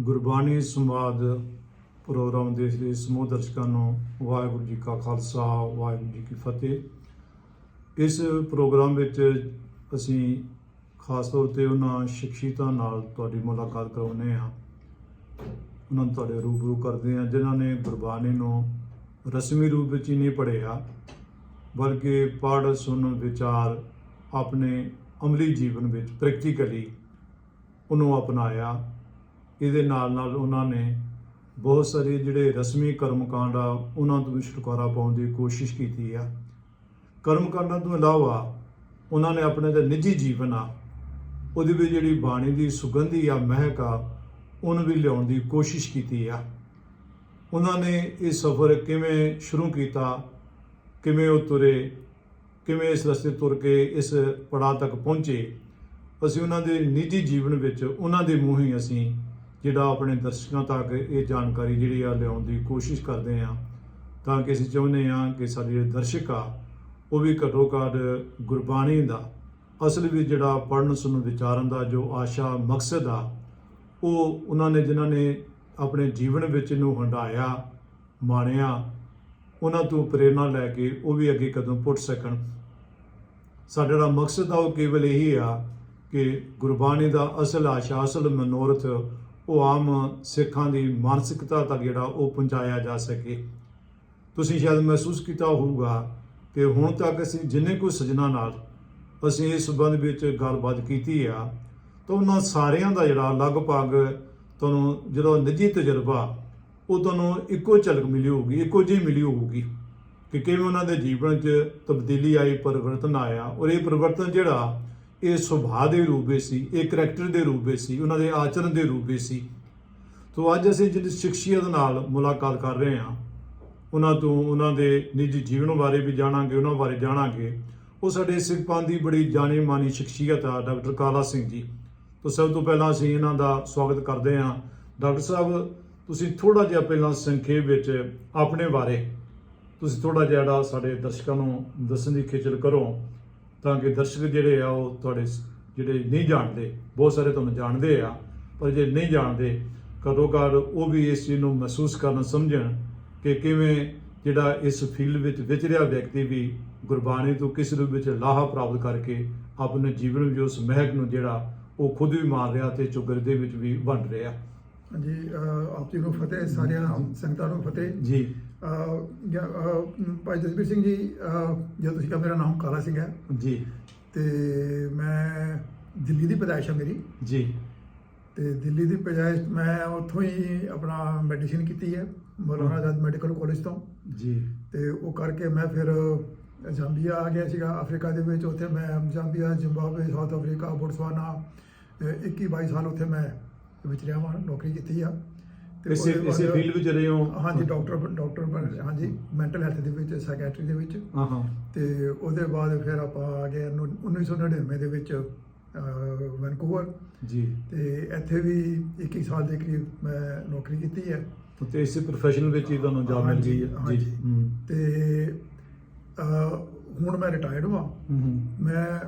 ਗੁਰਬਾਣੀ ਸੰਵਾਦ ਪ੍ਰੋਗਰਾਮ ਦੇ ਲਈ ਸਮੂਹ ਦਰਸ਼ਕਾਂ ਨੂੰ ਵਾਹਿਗੁਰੂ ਜੀ ਕਾ ਖਾਲਸਾ, ਵਾਹਿਗੁਰੂ ਜੀ ਕੀ ਫਤਿਹ। ਇਸ ਪ੍ਰੋਗਰਾਮ ਵਿੱਚ ਅਸੀਂ ਖਾਸ ਤੌਰ ਤੇ ਉਹਨਾਂ ਸ਼ਖਸੀਅਤਾਂ ਨਾਲ ਤੁਹਾਡੀ ਮੁਲਾਕਾਤ ਕਰਾਉਂਦੇ ਹਾਂ। ਉਹਨਾਂ ਨੂੰ ਤੁਹਾਡੇ ਰੂਬਰੂ ਕਰਦੇ ਹਾਂ, ਜਿਨ੍ਹਾਂ ਨੇ ਗੁਰਬਾਣੀ ਨੂੰ ਰਸਮੀ ਰੂਪ ਵਿੱਚ ਹੀ ਨਹੀਂ ਪੜ੍ਹਿਆ, ਬਲਕਿ ਪੜ੍ਹ ਸੁਣ ਵਿਚਾਰ ਆਪਣੇ ਅਮਲੀ ਜੀਵਨ ਵਿੱਚ ਪ੍ਰੈਕਟੀਕਲੀ ਉਹਨੂੰ ਅਪਣਾਇਆ। ਇਹਦੇ ਨਾਲ ਨਾਲ ਉਹਨਾਂ ਨੇ ਬਹੁਤ ਸਾਰੇ ਜਿਹੜੇ ਰਸਮੀ ਕਰਮਕਾਂਡ ਆ, ਉਹਨਾਂ ਤੋਂ ਵੀ ਛੁਟਕਾਰਾ ਪਾਉਣ ਦੀ ਕੋਸ਼ਿਸ਼ ਕੀਤੀ ਆ। ਕਰਮਕਾਂਡਾਂ ਤੋਂ ਇਲਾਵਾ ਉਹਨਾਂ ਨੇ ਆਪਣੇ ਜਿਹੜਾ ਨਿੱਜੀ ਜੀਵਨ ਆ, ਉਹਦੇ ਵਿੱਚ ਜਿਹੜੀ ਬਾਣੀ ਦੀ ਸੁਗੰਧੀ ਆ, ਮਹਿਕ ਆ, ਉਹਨੂੰ ਵੀ ਲਿਆਉਣ ਦੀ ਕੋਸ਼ਿਸ਼ ਕੀਤੀ ਆ। ਉਹਨਾਂ ਨੇ ਇਹ ਸਫ਼ਰ ਕਿਵੇਂ ਸ਼ੁਰੂ ਕੀਤਾ, ਕਿਵੇਂ ਉਹ ਤੁਰੇ, ਕਿਵੇਂ ਇਸ ਰਸਤੇ ਤੁਰ ਕੇ ਇਸ ਪੜਾਅ ਤੱਕ ਪਹੁੰਚੇ, ਅਸੀਂ ਉਹਨਾਂ ਦੇ ਨਿੱਜੀ ਜੀਵਨ ਵਿੱਚ ਉਹਨਾਂ ਦੇ ਮੂੰਹ ਹੀ ਅਸੀਂ ਜਿਹੜਾ ਆਪਣੇ ਦਰਸ਼ਕਾਂ ਤੱਕ ਇਹ ਜਾਣਕਾਰੀ ਜਿਹੜੀ ਆ ਲਿਆਉਣ ਦੀ ਕੋਸ਼ਿਸ਼ ਕਰਦੇ ਹਾਂ, ਤਾਂ ਕਿ ਅਸੀਂ ਚਾਹੁੰਦੇ ਹਾਂ ਕਿ ਸਾਡੇ ਜਿਹੜੇ ਦਰਸ਼ਕ ਆ, ਉਹ ਵੀ ਘੱਟੋ ਘੱਟ ਗੁਰਬਾਣੀ ਦਾ, ਅਸਲ ਵਿੱਚ ਜਿਹੜਾ ਪੜਨ ਸੁਣਨ ਵਿਚਾਰਨ ਦਾ ਜੋ ਆਸ਼ਾ ਮਕਸਦ ਆ, ਉਹ ਉਹਨਾਂ ਨੇ ਜਿਨ੍ਹਾਂ ਨੇ ਆਪਣੇ ਜੀਵਨ ਵਿੱਚ ਇਹਨੂੰ ਹੰਡਾਇਆ ਮਾਣਿਆ, ਉਹਨਾਂ ਤੋਂ ਪ੍ਰੇਰਣਾ ਲੈ ਕੇ ਉਹ ਵੀ ਅੱਗੇ ਕਦਮ ਪੁੱਟ ਸਕਣ। ਸਾਡਾ ਜਿਹੜਾ ਮਕਸਦ ਆ, ਉਹ ਕੇਵਲ ਇਹੀ ਆ ਕਿ ਗੁਰਬਾਣੀ ਦਾ ਅਸਲ ਆਸ਼ਾ, ਅਸਲ ਮਨੋਰਥ ਉਹ ਆਮ ਸਿੱਖਾਂ ਦੀ ਮਾਨਸਿਕਤਾ ਤੱਕ ਜਿਹੜਾ ਉਹ ਪਹੁੰਚਾਇਆ ਜਾ ਸਕੇ। ਤੁਸੀਂ ਸ਼ਾਇਦ ਮਹਿਸੂਸ ਕੀਤਾ ਹੋਊਗਾ ਕਿ ਹੁਣ ਤੱਕ ਅਸੀਂ ਜਿੰਨੇ ਕੋਈ ਸਜਣਾ ਨਾਲ ਅਸੀਂ ਇਸ ਸੰਬੰਧ ਵਿੱਚ ਗੱਲਬਾਤ ਕੀਤੀ ਆ, ਤਾਂ ਉਹਨਾਂ ਸਾਰਿਆਂ ਦਾ ਜਿਹੜਾ ਲਗਭਗ ਤੁਹਾਨੂੰ ਜਿਹੜਾ ਨਿੱਜੀ ਤਜਰਬਾ, ਉਹ ਤੁਹਾਨੂੰ ਇੱਕੋ ਝਲਕ ਮਿਲੀ ਹੋਊਗੀ, ਇੱਕੋ ਜਿਹੀ ਮਿਲੀ ਹੋਊਗੀ ਕਿ ਕਿਵੇਂ ਉਹਨਾਂ ਦੇ ਜੀਵਨ 'ਚ ਤਬਦੀਲੀ ਆਈ, ਪਰਿਵਰਤਨ ਆਇਆ ਔਰ ਇਹ ਪਰਿਵਰਤਨ ਜਿਹੜਾ ਇਹ ਸੁਭਾਅ ਦੇ ਰੂਪ ਵਿੱਚ ਸੀ, ਇਹ ਕਰੈਕਟਰ ਦੇ ਰੂਪ ਵਿੱਚ ਸੀ, ਉਹਨਾਂ ਦੇ ਆਚਰਣ ਦੇ ਰੂਪ ਵਿੱਚ ਸੀ। ਤੋਂ ਅੱਜ ਅਸੀਂ ਜਿਹੜੀ ਸ਼ਖਸੀਅਤ ਨਾਲ ਮੁਲਾਕਾਤ ਕਰ ਰਹੇ ਹਾਂ, ਉਹਨਾਂ ਤੋਂ ਉਹਨਾਂ ਦੇ ਨਿੱਜੀ ਜੀਵਨ ਬਾਰੇ ਵੀ ਜਾਣਾਂਗੇ, ਉਹਨਾਂ ਬਾਰੇ ਜਾਣਾਂਗੇ। ਉਹ ਸਾਡੇ ਸਿੱਖ ਪੰਥ ਦੀ ਬੜੀ ਜਾਣੀ ਮਾਨੀ ਸ਼ਖਸੀਅਤ ਆ, ਡਾਕਟਰ ਕਾਲਾ ਸਿੰਘ ਜੀ। ਤੋਂ ਸਭ ਤੋਂ ਪਹਿਲਾਂ ਅਸੀਂ ਇਹਨਾਂ ਦਾ ਸਵਾਗਤ ਕਰਦੇ ਹਾਂ। ਡਾਕਟਰ ਸਾਹਿਬ, ਤੁਸੀਂ ਥੋੜਾ ਜਿਹਾ ਪਹਿਲਾਂ ਸੰਖੇਪ ਵਿੱਚ ਆਪਣੇ ਬਾਰੇ, ਤੁਸੀਂ ਥੋੜਾ ਜਿਹਾ ਜਿਹੜਾ ਸਾਡੇ ਦਰਸ਼ਕਾਂ ਨੂੰ ਦੱਸਣ ਦੀ ਖੇਚਲ ਕਰੋ। ਤਾਂ ਕਿ ਦਰਸ਼ਕ ਜਿਹੜੇ ਆ ਉਹ ਤੁਹਾਡੇ ਜਿਹੜੇ ਨਹੀਂ ਜਾਣਦੇ ਬਹੁਤ ਸਾਰੇ ਤੁਹਾਨੂੰ ਜਾਣਦੇ ਆ ਪਰ ਜੇ ਨਹੀਂ ਜਾਣਦੇ ਘੱਟੋ ਘੱਟ ਉਹ ਵੀ ਇਸ ਚੀਜ਼ ਨੂੰ ਮਹਿਸੂਸ ਕਰਨ ਸਮਝਣ ਕਿ ਕਿਵੇਂ ਜਿਹੜਾ ਇਸ ਫੀਲਡ ਵਿੱਚ ਵਿਚਰਿਆ ਵਿਅਕਤੀ ਵੀ ਗੁਰਬਾਣੀ ਤੋਂ ਕਿਸ ਰੂਪ ਵਿੱਚ ਲਾਹਾ ਪ੍ਰਾਪਤ ਕਰਕੇ ਆਪਣੇ ਜੀਵਨ ਵਿੱਚ ਉਸ ਮਹਿਕ ਨੂੰ ਜਿਹੜਾ ਉਹ ਖੁਦ ਵੀ ਮਾਰ ਰਿਹਾ ਤੇ ਚੁਗਰ ਦੇ ਵਿੱਚ ਵੀ ਵੰਡ ਰਿਹਾ। ਜੀ ਆਪ ਜੀ ਨੂੰ ਫਤਿਹ ਸਾਰਿਆਂ ਸੰਗਤਾਂ ਨੂੰ ਫਤਿਹ। ਜੀ। ਭਾਈ ਜਸਬੀਰ ਸਿੰਘ ਜੀ ਜਦੋਂ ਤੁਸੀਂ ਕਿਹਾ ਮੇਰਾ ਨਾਮ ਕਾਲਾ ਸਿੰਘ ਹੈ ਜੀ। ਤੇ ਮੈਂ ਦਿੱਲੀ ਦੀ ਪੈਦਾਇਸ਼ ਹੈ ਮੇਰੀ। ਜੀ। ਤੇ ਦਿੱਲੀ ਦੀ ਪੈਦਾਇਸ਼ ਮੈਂ ਉੱਥੋਂ ਹੀ ਆਪਣਾ ਮੈਡੀਸਿਨ ਕੀਤੀ ਹੈ ਮੌਲਾਨਾ ਆਜ਼ਾਦ ਮੈਡੀਕਲ ਕਾਲਜ ਤੋਂ। ਜੀ। ਤੇ ਉਹ ਕਰਕੇ ਮੈਂ ਫਿਰ ਜਾਂਬੀਆ ਆ ਗਿਆ ਸੀਗਾ ਅਫਰੀਕਾ ਦੇ ਵਿੱਚ। ਉੱਥੇ ਮੈਂ Zambia Zimbabwe South Africa Botswana ਅਹ 21 22 ਸਾਲ ਉੱਥੇ ਮੈਂ ਵਿਚਰਿਆ ਵਾਂ ਨੌਕਰੀ ਕੀਤੀ ਆ। ਇਸੇ ਇਸੇ ਫੀਲਡ ਵਿੱਚ ਰਹੇ ਹੋ ਹਾਂਜੀ ਡਾਕਟਰ ਡਾਕਟਰ ਬਣ- ਹਾਂਜੀ ਮੈਂਟਲ ਹੈਲਥ ਦੇ ਵਿੱਚ ਸਾਈਕੈਟਰੀ ਦੇ ਵਿੱਚ। ਹਾਂ ਹਾਂ। ਤੇ ਉਹਦੇ ਬਾਅਦ ਫਿਰ ਆਪਾਂ ਆ ਗਏ ਨੂੰ- 1999 ਦੇ ਵਿੱਚ ਵੈਨਕੂਵਰ। ਜੀ। ਤੇ ਇੱਥੇ ਵੀ 21 ਸਾਲ ਦੇ ਕਰੀਬ ਮੈਂ ਨੌਕਰੀ ਕੀਤੀ ਹੈ। ਤੇ ਇਸੇ ਪ੍ਰੋਫੈਸ਼ਨ ਵਿੱਚ ਹੀ ਤੁਹਾਨੂੰ ਜੌਬ ਮਿਲ ਗਈ ਹੈ। ਜੀ। ਤੇ ਹੁਣ ਮੈਂ ਰਿਟਾਇਰਡ ਹਾਂ। ਮੈਂ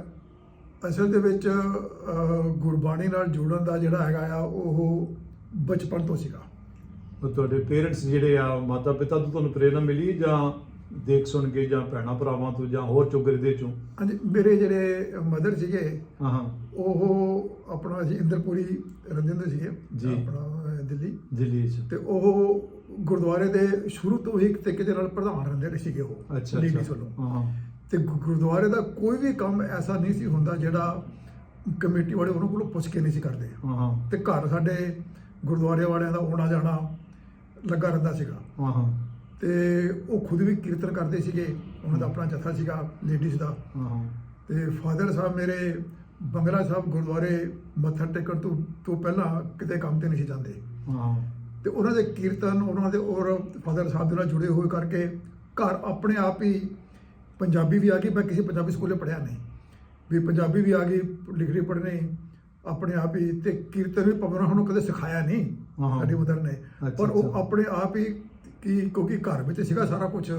ਅਸਲ ਦੇ ਵਿੱਚ ਗੁਰਬਾਣੀ ਨਾਲ ਜੁੜਨ ਦਾ ਜਿਹੜਾ ਹੈਗਾ ਆ ਉਹ ਬਚਪਨ ਤੋਂ ਸੀਗਾ। ਤੁਹਾਡੇ ਪੇਰੈਂਟਸ ਜਿਹੜੇ ਆ ਮਾਤਾ ਪਿਤਾ ਤੋਂ ਤੁਹਾਨੂੰ ਪ੍ਰੇਰਣਾ ਮਿਲੀ ਜਾਂ ਦੇਖ ਸੁਣ ਕੇ ਜਾਂ ਭੈਣਾ ਭਰਾਵਾਂ ਤੋਂ ਜਾਂ ਹੋਰ ਚੁਗਰ ਦੇ ਚੋਂ? ਹਾਂਜੀ ਮੇਰੇ ਜਿਹੜੇ ਮਦਰ ਸੀਗੇ ਹਾਂ ਉਹ ਆਪਣਾ ਅਸੀਂ ਇੰਦਰਪੁਰੀ ਰਹਿੰਦੇ ਹੁੰਦੇ ਸੀਗੇ ਜੀ। ਆਪਣਾ ਦਿੱਲੀ। ਦਿੱਲੀ ਚ। ਤੇ ਉਹ ਗੁਰਦੁਆਰੇ ਦੇ ਸ਼ੁਰੂ ਤੋਂ ਹੀ ਇੱਕ ਤਰੀਕੇ ਦੇ ਨਾਲ ਪ੍ਰਧਾਨ ਰਹਿੰਦੇ ਸੀਗੇ ਉਹ ਅੱਛਾ ਅੱਛਾ। ਹਾਂ ਤੇ ਗੁਰਦੁਆਰੇ ਦਾ ਕੋਈ ਵੀ ਕੰਮ ਐਸਾ ਨਹੀਂ ਸੀ ਹੁੰਦਾ ਜਿਹੜਾ ਕਮੇਟੀ ਵਾਲੇ ਉਹਨਾਂ ਕੋਲੋਂ ਪੁੱਛ ਕੇ ਨਹੀਂ ਸੀ ਕਰਦੇ। ਹਾਂ ਤੇ ਘਰ ਸਾਡੇ ਗੁਰਦੁਆਰੇ ਵਾਲਿਆਂ ਦਾ ਆਉਣਾ ਜਾਣਾ ਲੱਗਾ ਰਹਿੰਦਾ ਸੀਗਾ। ਹਾਂ ਹਾਂ। ਤੇ ਉਹ ਖੁਦ ਵੀ ਕੀਰਤਨ ਕਰਦੇ ਸੀਗੇ। ਉਹਨਾਂ ਦਾ ਆਪਣਾ ਜਥਾ ਸੀਗਾ ਲੇਡੀਜ਼ ਦਾ। ਹਾਂ ਹਾਂ। ਤੇ ਫਾਦਰ ਸਾਹਿਬ ਮੇਰੇ ਬੰਗਲਾ ਸਾਹਿਬ ਗੁਰਦੁਆਰੇ ਮੱਥਾ ਟੇਕਣ ਤੋਂ ਤੋਂ ਪਹਿਲਾਂ ਕਿਤੇ ਕੰਮ ਤੇ ਨਹੀਂ ਸੀ ਜਾਂਦੇ। ਹਾਂ ਤੇ ਉਹਨਾਂ ਦੇ ਕੀਰਤਨ ਉਹਨਾਂ ਦੇ ਔਰ ਫਾਦਰ ਸਾਹਿਬ ਦੇ ਨਾਲ ਜੁੜੇ ਹੋਏ ਕਰਕੇ ਘਰ ਆਪਣੇ ਆਪ ਹੀ ਪੰਜਾਬੀ ਵੀ ਆ ਗਈ ਮੈਂ ਕਿਸੇ ਪੰਜਾਬੀ ਸਕੂਲੇ ਪੜ੍ਹਿਆ ਨਹੀਂ। ਵੀ ਪੰਜਾਬੀ ਵੀ ਆ ਗਈ ਲਿਖਣੀ ਪੜ੍ਹਨੀ ਆਪਣੇ ਆਪ ਹੀ ਤੇ ਕੀਰਤਨ ਵੀ ਪਵਨ ਸਾਨੂੰ ਕਦੇ ਸਿਖਾਇਆ ਨਹੀਂ। ਸਾਡੀ ਮਦਰ ਨੇ ਪਰ ਉਹ। ਆਪਣੇ ਆਪ ਹੀ ਕਿ ਕਿਉਂਕਿ ਘਰ ਵਿੱਚ ਸੀਗਾ ਸਾਰਾ ਕੁਝ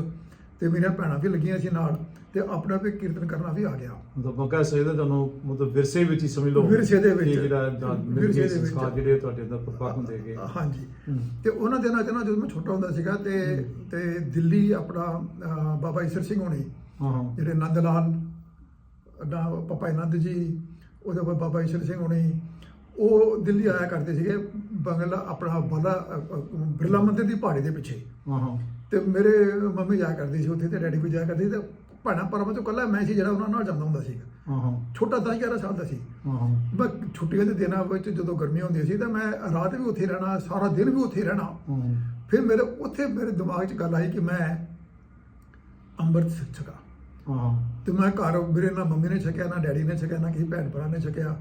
ਤੇ ਮੇਰੀਆਂ ਭੈਣਾਂ ਵੀ ਲੱਗੀਆਂ ਸੀ ਨਾਲ ਤੇ ਆਪਣਾ ਵੀ ਕੀਰਤਨ ਕਰਨਾ ਵੀ ਆ ਗਿਆ ਮਤਲਬ ਮੈਂ ਕਹਿ ਸਕਦਾ ਤੁਹਾਨੂੰ ਮਤਲਬ ਵਿਰਸੇ ਵਿੱਚ ਹੀ ਸਮਝ ਲਓ ਵਿਰਸੇ ਦੇ ਵਿੱਚ। ਕਿ ਜਿਹੜਾ ਦਾ- ਵਿਰਸੇ ਦੇ ਵਿੱਚ। ਸੰਸਕਾਰ ਜਿਹੜੇ ਤੁਹਾਡੇ ਅੰਦਰ ਪ੍ਰਪੱਕ ਹੁੰਦੇ ਹੈਗੇ ਹਾਂਜੀ। ਤੇ ਉਹਨਾਂ ਦਿਨਾਂ ਚ ਨਾ ਜਦੋਂ ਮੈਂ ਛੋਟਾ ਹੁੰਦਾ ਸੀਗਾ ਤੇ ਤੇ ਦਿੱਲੀ ਆਪਣਾ ਬਾਬਾ ਈਸਰ ਸਿੰਘ ਹੋਣੀ ਜਿਹੜੇ ਨੰਦ ਲਾਲ ਨਾ ਪਪਾ ਆਨੰਦ ਜੀ ਉਹਦੇ ਬਾਬਾ ਈਸ਼ਰ ਸਿੰਘ ਹੋਣੀ ਉਹ ਦਿੱਲੀ ਆਇਆ ਕਰਦੇ ਸੀਗੇ ਬੰਗਲਾ ਆਪਣਾ ਬਾਲਾ ਬਿਰਲਾ ਮੰਦਿਰ ਦੀ ਪਹਾੜੀ ਦੇ ਪਿੱਛੇ। ਹਾਂ ਤੇ ਮੇਰੇ ਮੰਮੀ ਜਾਇਆ ਕਰਦੀ ਸੀ ਉੱਥੇ ਤੇ ਡੈਡੀ ਵੀ ਜਾਇਆ ਕਰਦੇ ਸੀ ਤੇ ਭਾਣਾ ਪਰਮਾ ਤੋਂ ਕੱਲਾ ਮੈਂ ਸੀ ਜਿਹੜਾ ਉਹਨਾਂ ਨਾਲ ਜਾਂਦਾ ਹੁੰਦਾ ਸੀ ਹਾਂ ਹਾਂ ਛੋਟਾ 10 11 ਸਾਲ ਦਾ ਸੀ। ਹਾਂ ਹਾਂ ਮੈਂ ਛੁੱਟੀਆਂ ਦੇ ਦਿਨਾਂ ਵਿੱਚ ਜਦੋਂ ਗਰਮੀਆਂ ਹੁੰਦੀਆਂ ਸੀ ਤਾਂ ਮੈਂ ਰਾਤ ਵੀ ਉੱਥੇ ਰਹਿਣਾ ਸਾਰਾ ਦਿਨ ਵੀ ਉੱਥੇ ਰਹਿਣਾ। ਹਾਂ ਫਿਰ ਮੇਰੇ ਉੱਥੇ ਮੇਰੇ ਦਿਮਾਗ 'ਚ ਗੱਲ ਆਈ ਕਿ ਮੈਂ ਅੰਮ੍ਰਿਤ ਛਕਾ। ਹਾਂ ਤੇ ਮੈਂ ਘਰ ਮੇਰੇ ਨਾ ਮੰਮੀ ਨੇ ਛਕਿਆ ਨਾ ਡੈਡੀ ਨੇ ਛਕਿਆ ਨਾ ਕਿਸੇ ਭੈਣ ਭਰਾ ਨੇ ਛਕਿਆ।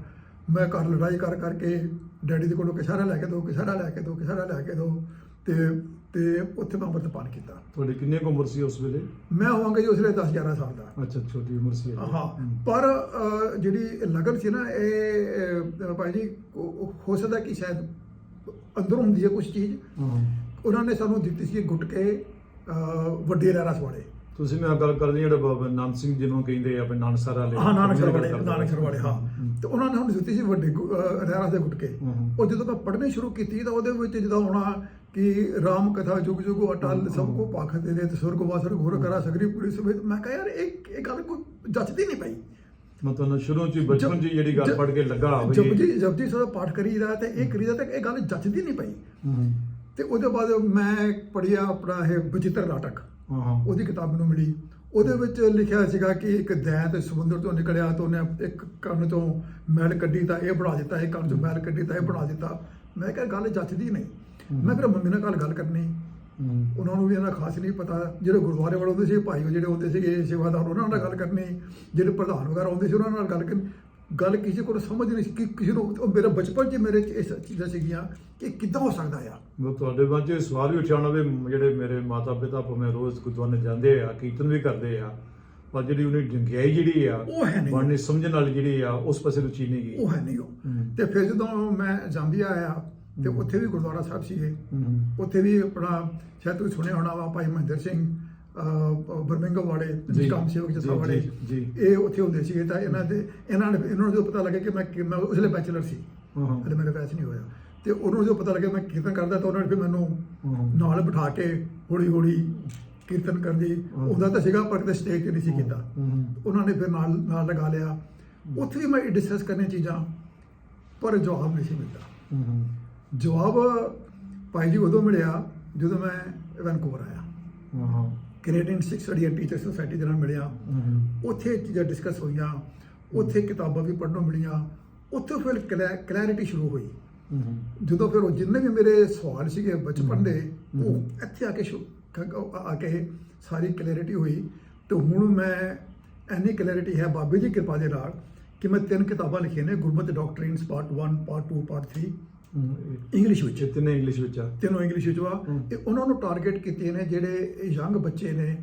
ਮੈਂ ਘਰ ਲੜਾਈ ਕਰ ਕਰਕੇ ਡੈਡੀ ਦੇ ਕੋਲੋਂ ਕਿਸਾਰਾ ਲੈ ਕੇ ਦੋ ਕਿਸਾਰਾ ਲੈ ਕੇ ਦੋ ਕਿਸਾਰਾ ਲੈ ਕੇ ਦੋ ਤੇ ਤੇ ਉੱਥੇ ਮੈਂ ਅੰਮ੍ਰਿਤਪਾਨ ਕੀਤਾ ਤੁਹਾਡੀ ਕਿੰਨੀ ਕੁ ਉਮਰ ਸੀ ਉਸ ਵੇਲੇ ਮੈਂ ਹੋਵਾਂਗਾ ਜੀ ਉਸ ਵੇਲੇ 10 11 ਸਾਲ ਦਾ ਅੱਛਾ ਛੋਟੀ ਉਮਰ ਸੀ। ਹਾਂ। ਪਰ ਜਿਹੜੀ ਲਗਨ ਸੀ ਨਾ ਇਹ ਭਾਈ ਜੀ ਹੋ ਸਕਦਾ ਕਿ ਸ਼ਾਇਦ ਅੰਦਰੋਂ ਹੁੰਦੀ ਹੈ ਕੁਝ ਚੀਜ਼। ਉਹਨਾਂ ਨੇ ਸਾਨੂੰ ਦਿੱਤੀ ਸੀ ਗੁਟਕੇ ਅਹ, ਵੱਡੇ ਰਹਿਰਾਸ ਵਾਲੇ ਤੁਸੀਂ ਮੈਂ ਗੱਲ ਕਰਨੀ ਜਿਹੜਾ ਬਾਬਾ ਨਾਮ ਸਿੰਘ ਜਿਹਨੂੰ ਕਹਿੰਦੇ ਆ ਆਪਣੇ ਨਾਨਸਰ ਵਾਲੇ। ਹਾਂ ਨਾਨਕਸਰ ਵਾਲੇ ਕਰਦੇ ਨਾਨਕਸਰ ਵਾਲੇ ਹਾਂ। ਤੇ ਉਹਨਾਂ ਨੇ ਸਾਨੂੰ ਦਿੱਤੀ ਸੀ ਵੱਡੇ ਰਹਿਰਾਸ ਦੇ ਗੁਟਕੇ। ਉਹ ਜਦੋਂ ਮੈਂ ਪੜ੍ਹਨੀ ਸ਼ੁਰੂ ਕੀਤੀ ਤਾਂ ਉਹਦੇ ਵਿੱਚ ਜਦੋਂ ਆਉਣਾ ਕਿ ਰਾਮ ਕਥਾ ਜੁਗ ਜੁਗ ਅਟਲ ਸਭ ਕੋ ਪਾਖ ਦੇ ਦੇ ਤੇ ਸੁਰਗ ਵਾਸਰ ਘੋਰ ਕਰਾ ਸਗਰੀ ਪੂਰੀ ਸਮੇਤ। ਮੈਂ ਕਿਹਾ ਯਾਰ ਇਹ ਇਹ ਗੱਲ ਕੋਈ ਜੱਚਦੀ ਨਹੀਂ ਪਈ। ਮੈਂ ਤੁਹਾਨੂੰ ਸ਼ੁਰੂ ਚ ਬਚਪਨ ਚ ਜਿਹੜੀ ਗੱਲ ਪੜ੍ਹ ਕੇ ਲੱਗਾ ਵੀ ਜਪਜੀ ਜਪਜੀ ਸਾਹਿਬ ਪਾਠ ਕਰੀਦਾ ਤੇ ਇਹ ਕਰੀਦਾ ਤੇ ਇਹ ਗੱਲ ਜੱਚਦੀ ਨਹੀਂ ਪਈ। ਤੇ ਉਹਦੇ ਬਾਅਦ ਮੈਂ ਪੜ੍ਹਿਆ ਆਪਣਾ ਇਹ ਬਚਿੱਤਰ ਨਾਟਕ। ਹਾਂ। ਉਹਦੀ ਕਿਤਾਬ ਮੈਨੂੰ ਮਿਲੀ। ਉਹਦੇ ਵਿੱਚ ਲਿਖਿਆ ਸੀਗਾ ਕਿ ਇੱਕ ਦੈਂਤ ਸਮੁੰਦਰ ਤੋਂ ਨਿਕਲਿਆ ਤਾਂ ਉਹਨੇ ਇੱਕ ਕੰਨ ਤੋਂ ਮੈਲ ਕੱਢੀ ਤਾਂ ਇਹ ਬਣਾ ਦਿੱਤਾ ਇੱਕ ਕੰਨ ਤੋਂ ਮੈਲ ਕੱਢੀ ਤਾਂ ਇਹ ਬਣਾ ਦਿੱਤਾ। ਮੈਂ ਕਿਹਾ ਗੱਲ ਜੱਚਦੀ ਨਹੀਂ। ਮੈਂ ਫਿਰ ਮੰਮੀ ਨਾਲ ਗੱਲ ਗੱਲ ਕਰਨੀ। ਉਹਨਾਂ ਨੂੰ ਵੀ ਇਹਨਾਂ ਖਾਸ ਨਹੀਂ ਪਤਾ। ਜਿਹੜੇ ਗੁਰਦੁਆਰੇ ਵਾਲੇ ਹੁੰਦੇ ਸੀ ਭਾਈ ਜਿਹੜੇ ਹੁੰਦੇ ਸੀਗੇ ਸੇਵਾਦਾਰ ਉਹਨਾਂ ਨਾਲ ਗੱਲ ਕਰਨੀ। ਜਿਹੜੇ ਪ੍ਰਧਾਨ ਵਗੈਰਾ ਹੁੰਦੇ ਸੀ ਉਹਨਾਂ ਨਾਲ ਗੱਲ ਕਰਨੀ ਗੱਲ ਕਿਸੇ ਕੋਲ ਸਮਝ ਨਹੀਂ ਸੀ ਕਿ ਕਿਸੇ ਨੂੰ ਉਹ ਮੇਰਾ ਬਚਪਨ 'ਚ ਮੇਰੇ 'ਚ ਇਹ ਚੀਜ਼ਾਂ ਸੀਗੀਆਂ ਕਿ ਕਿੱਦਾਂ ਹੋ ਸਕਦਾ ਆ ਮੈਂ ਤੁਹਾਡੇ ਮਨ 'ਚ ਸਵਾਲ ਵੀ ਉੱਠਿਆ ਹੋਣਾ ਵੀ ਜਿਹੜੇ ਮੇਰੇ ਮਾਤਾ ਪਿਤਾ ਭਾਵੇਂ ਰੋਜ਼ ਗੁਰਦੁਆਰੇ ਜਾਂਦੇ ਆ ਕੀਰਤਨ ਵੀ ਕਰਦੇ ਆ ਪਰ ਜਿਹੜੀ ਉਹਨੇ ਡੰਗਿਆਈ ਜਿਹੜੀ ਆ ਉਹ ਹੈ ਨਹੀਂ। ਬਣਨੀ ਸਮਝਣ ਵਾਲੀ ਜਿਹੜੀ ਆ ਉਸ ਪਾਸੇ ਰੁਚੀ ਨਹੀਂ ਗਈ ਉਹ ਹੈ ਨਹੀਂ ਉਹ। ਤੇ ਫਿਰ ਜਦੋਂ ਮੈਂ ਜਾਂਬੀਆ ਆਇਆ ਤੇ ਉੱਥੇ ਵੀ ਗੁਰਦੁਆਰਾ ਸਾਹਿਬ ਸੀਗੇ। ਉੱਥੇ ਵੀ ਆਪਣਾ ਸ਼ਾਇਦ ਤੁਸੀਂ ਸੁਣਿਆ ਹੋਣਾ ਵਾ ਭਾਈ ਮਹਿੰਦਰ ਸਿੰਘ ਬਰਮਿੰਗਮ ਵਾਲੇ ਜੀ, ਨਿਸ਼ਕਾਮ ਸੇਵਕ ਜੀ, ਜਥਾ ਵਾਲੇ ਜੀ, ਜੀ। ਇਹ ਉੱਥੇ ਹੁੰਦੇ ਸੀਗੇ ਤਾਂ ਇਹਨਾਂ ਦੇ ਇਹਨਾਂ ਨੇ ਇਹਨਾਂ ਨੂੰ ਪਤਾ ਲੱਗਿਆ ਕਿ ਮੈਂ ਕਿ ਮੈਂ ਉਸਲੇ ਬੈਚਲਰ ਸੀ ਹਾਂ ਹਾਂ। ਹਲੇ ਮੇਰੇ ਵੈਸ ਨਹੀਂ ਹੋਇਆ ਤੇ ਉਹਨਾਂ ਨੂੰ ਜਦੋਂ ਪਤਾ ਲੱਗਿਆ ਮੈਂ ਕੀਰਤਨ ਕਰਦਾ ਤਾਂ ਉਹਨਾਂ ਨੇ ਫਿਰ ਮੈਨੂੰ। ਨਾਲ ਬਿਠਾ ਕੇ ਹੌਲੀ ਹੌਲੀ ਕੀਰਤਨ ਕਰਨ ਦੀ। ਉਹਦਾ ਤਾਂ ਸੀਗਾ ਪਰ ਕਿਤੇ ਸਟੇਜ ਤੇ ਨਹੀਂ ਸੀ ਕੀਤਾ। ਉਹਨਾਂ ਨੇ ਫਿਰ ਨਾਲ ਨਾਲ ਲਗਾ ਲਿਆ ਉੱਥੇ ਵੀ ਮੈਂ ਡਿਸਕਸ ਕਰਨੇ ਚੀਜ਼ਾਂ ਪਰ ਜਵਾਬ ਨਹੀਂ ਸੀ ਮਿਲਦਾ। ਜਵਾਬ ਭਾਈ ਜੀ ਉਦੋਂ ਮਿਲਿਆ ਜਦੋਂ ਮੈਂ ਵੈਨਕੂਵਰ ਆਇਆ ਹਾਂ। Canadian Sikhs study and teacher society ਦੇ ਨਾਲ ਮਿਲਿਆ। ਉੱਥੇ ਚੀਜ਼ਾਂ ਡਿਸਕਸ ਹੋਈਆਂ ਉੱਥੇ ਕਿਤਾਬਾਂ ਵੀ ਪੜ੍ਹਨੋਂ ਮਿਲੀਆਂ ਉੱਥੇ ਫਿਰ ਕਲੈਰਿਟੀ ਸ਼ੁਰੂ ਹੋਈ। ਜਦੋਂ ਫਿਰ ਉਹ ਜਿੰਨੇ ਵੀ ਮੇਰੇ ਸਵਾਲ ਸੀਗੇ ਬਚਪਨ ਦੇ ਉਹ ਇੱਥੇ ਆ ਕੇ ਆ ਕੇ ਸਾਰੀ ਕਲੈਰਿਟੀ ਹੋਈ ਤੇ ਹੁਣ ਮੈਂ ਐਨੀ ਕਲੈਰਿਟੀ ਹੈ ਬਾਬੇ ਦੀ ਕਿਰਪਾ ਦੇ ਨਾਲ ਕਿ ਮੈਂ ਤਿੰਨ ਕਿਤਾਬਾਂ ਲਿਖੀਆਂ ਨੇ Gurmat doctrines part 1 part 2 part 3 ਹੂੰ। ਇੰਗਲਿਸ਼ ਵਿੱਚ। ਇਹ ਤਿੰਨੇ ਇੰਗਲਿਸ਼ ਵਿੱਚ ਆ। ਤਿੰਨੋਂ ਇੰਗਲਿਸ਼ ਵਿੱਚ ਹਮ। ਇਹ ਉਹਨਾਂ ਨੂੰ ਟਾਰਗੇਟ ਕੀਤੇ ਨੇ ਜਿਹੜੇ ਯੰਗ ਬੱਚੇ ਨੇ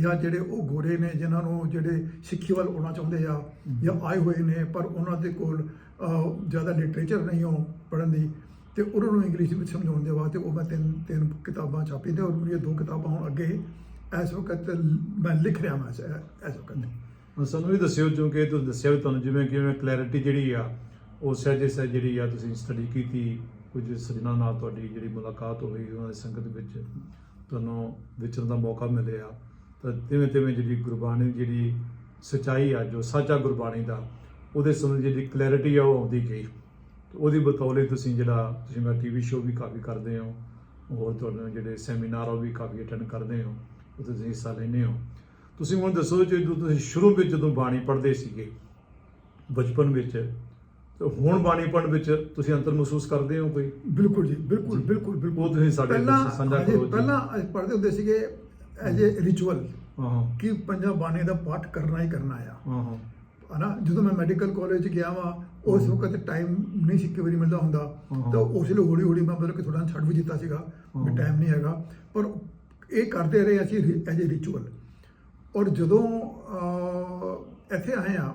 ਜਾਂ ਜਿਹੜੇ ਉਹ ਗੋਰੇ ਨੇ ਜਿਨ੍ਹਾਂ ਨੂੰ ਜਿਹੜੇ ਸਿੱਖੀ ਵੱਲ ਆਉਣਾ ਚਾਹੁੰਦੇ ਆ ਜਾਂ ਆਏ ਹੋਏ ਨੇ ਪਰ ਉਹਨਾਂ ਦੇ ਕੋਲ ਜ਼ਿਆਦਾ ਲਿਟਰੇਚਰ ਨਹੀਂ ਹੋ ਪੜ੍ਹਨ ਦੀ। ਤੇ ਉਹਨਾਂ ਨੂੰ ਇੰਗਲਿਸ਼ ਵਿੱਚ ਸਮਝਾਉਣ ਦੇ ਵਾਸਤੇ ਉਹ ਮੈਂ ਤਿੰਨ ਤਿੰਨ ਕਿਤਾਬਾਂ ਛਾਪੀ ਤੇ ਔਰ ਮੇਰੀਆਂ ਦੋ ਕਿਤਾਬਾਂ ਹੁਣ ਅੱਗੇ ਇਸ ਵਕਤ ਮੈਂ ਲਿਖ ਰਿਹਾ ਮੈਂ ਇਸ ਵਕਤ। ਸਾਨੂੰ ਵੀ ਦੱਸਿਓ ਕਿਉਂਕਿ ਤੁਸੀਂ ਦੱਸਿਆ ਵੀ ਤੁਹਾਨੂੰ ਜਿਵੇਂ ਕਿਵੇਂ ਕਲੈਰਿਟੀ ਜਿਹੜੀ ਆ ਉਹ ਸਹਿਜੇ ਸਹਿਜ ਜਿਹੜੀ ਆ ਤੁਸੀਂ ਸਟੱਡੀ ਕੀਤੀ, ਕੁਝ ਸਜਣਾ ਨਾਲ ਤੁਹਾਡੀ ਜਿਹੜੀ ਮੁਲਾਕਾਤ ਹੋਈ, ਉਹਨਾਂ ਦੀ ਸੰਗਤ ਵਿੱਚ ਤੁਹਾਨੂੰ ਵਿਚਰਨ ਦਾ ਮੌਕਾ ਮਿਲਿਆ। ਤਾਂ ਤਿਵੇਂ ਤਿਵੇਂ ਜਿਹੜੀ ਗੁਰਬਾਣੀ ਜਿਹੜੀ ਸਚਾਈ ਆ, ਜੋ ਸੱਚਾ ਗੁਰਬਾਣੀ ਦਾ, ਉਹਦੇ ਸੰਬੰਧ ਜਿਹੜੀ ਕਲੈਰਿਟੀ ਆ ਉਹ ਆਉਂਦੀ ਗਈ। ਉਹਦੀ ਬਤੌਲੇ ਤੁਸੀਂ ਜਿਹੜਾ, ਤੁਸੀਂ ਮੈਂ ਟੀਵੀ ਸ਼ੋਅ ਵੀ ਕਾਫੀ ਕਰਦੇ ਹੋ, ਹੋਰ ਤੁਹਾਨੂੰ ਜਿਹੜੇ ਸੈਮੀਨਾਰ ਉਹ ਵੀ ਕਾਫੀ ਅਟੈਂਡ ਕਰਦੇ ਹੋ ਉਹ ਤੁਸੀਂ ਹਿੱਸਾ ਲੈਂਦੇ ਹੋ। ਤੁਸੀਂ ਹੁਣ ਦੱਸੋ ਜਦੋਂ ਤੁਸੀਂ ਸ਼ੁਰੂ ਵਿੱਚ ਜਦੋਂ ਬਾਣੀ ਪੜ੍ਹਦੇ ਸੀਗੇ, ਬਚਪਨ ਵਿੱਚ ਤੇ ਹੁਣ ਬਾਣੀ ਪੜ੍ਹਨ ਵਿੱਚ ਤੁਸੀਂ ਅੰਤਰ ਮਹਿਸੂਸ ਕਰਦੇ ਹੋ ਕੋਈ ਬਿਲਕੁਲ ਜੀ ਬਿਲਕੁਲ। ਬਿਲਕੁਲ ਬਿਲਕੁਲ ਉਹ ਤੁਸੀਂ ਸਾਡੇ ਨਾਲ ਪਹਿਲਾਂ ਸਾਂਝਾ ਕਰੋ ਜੀ। ਪਹਿਲਾਂ ਅਸੀਂ ਪੜ੍ਹਦੇ ਹੁੰਦੇ ਸੀਗੇ ਐਜ਼ ਅ ਰਿਚੁਅਲ ਹਾਂ ਕਿ ਪੰਜਾਬ ਬਾਣੀ ਦਾ ਪਾਠ ਕਰਨਾ ਹੀ ਕਰਨਾ ਆ ਹਾਂ ਹਾਂ ਹਨਾ ਜਦੋਂ ਮੈਂ ਮੈਡੀਕਲ ਕਾਲਜ ਗਿਆ ਵਾਂ ਉਸ। ਵਕਤ ਟਾਈਮ ਨਹੀਂ ਸੀ ਕਿ ਵਾਰੀ ਮਿਲਦਾ ਹੁੰਦਾ। ਤਾਂ ਉਸ ਵੇਲੇ ਹੌਲੀ ਹੌਲੀ ਮੈਂ ਮਤਲਬ ਕਿ ਥੋੜਾ ਛੱਡ ਵੀ ਦਿੱਤਾ ਸੀਗਾ ਹਾਂ। ਟਾਈਮ ਨਹੀਂ ਹੈਗਾ ਪਰ ਇਹ ਕਰਦੇ ਰਹੇ ਅਸੀਂ ਐਜ਼ ਅ ਰਿਚੁਅਲ ਔਰ ਜਦੋਂ ਇੱਥੇ ਆਏ ਆ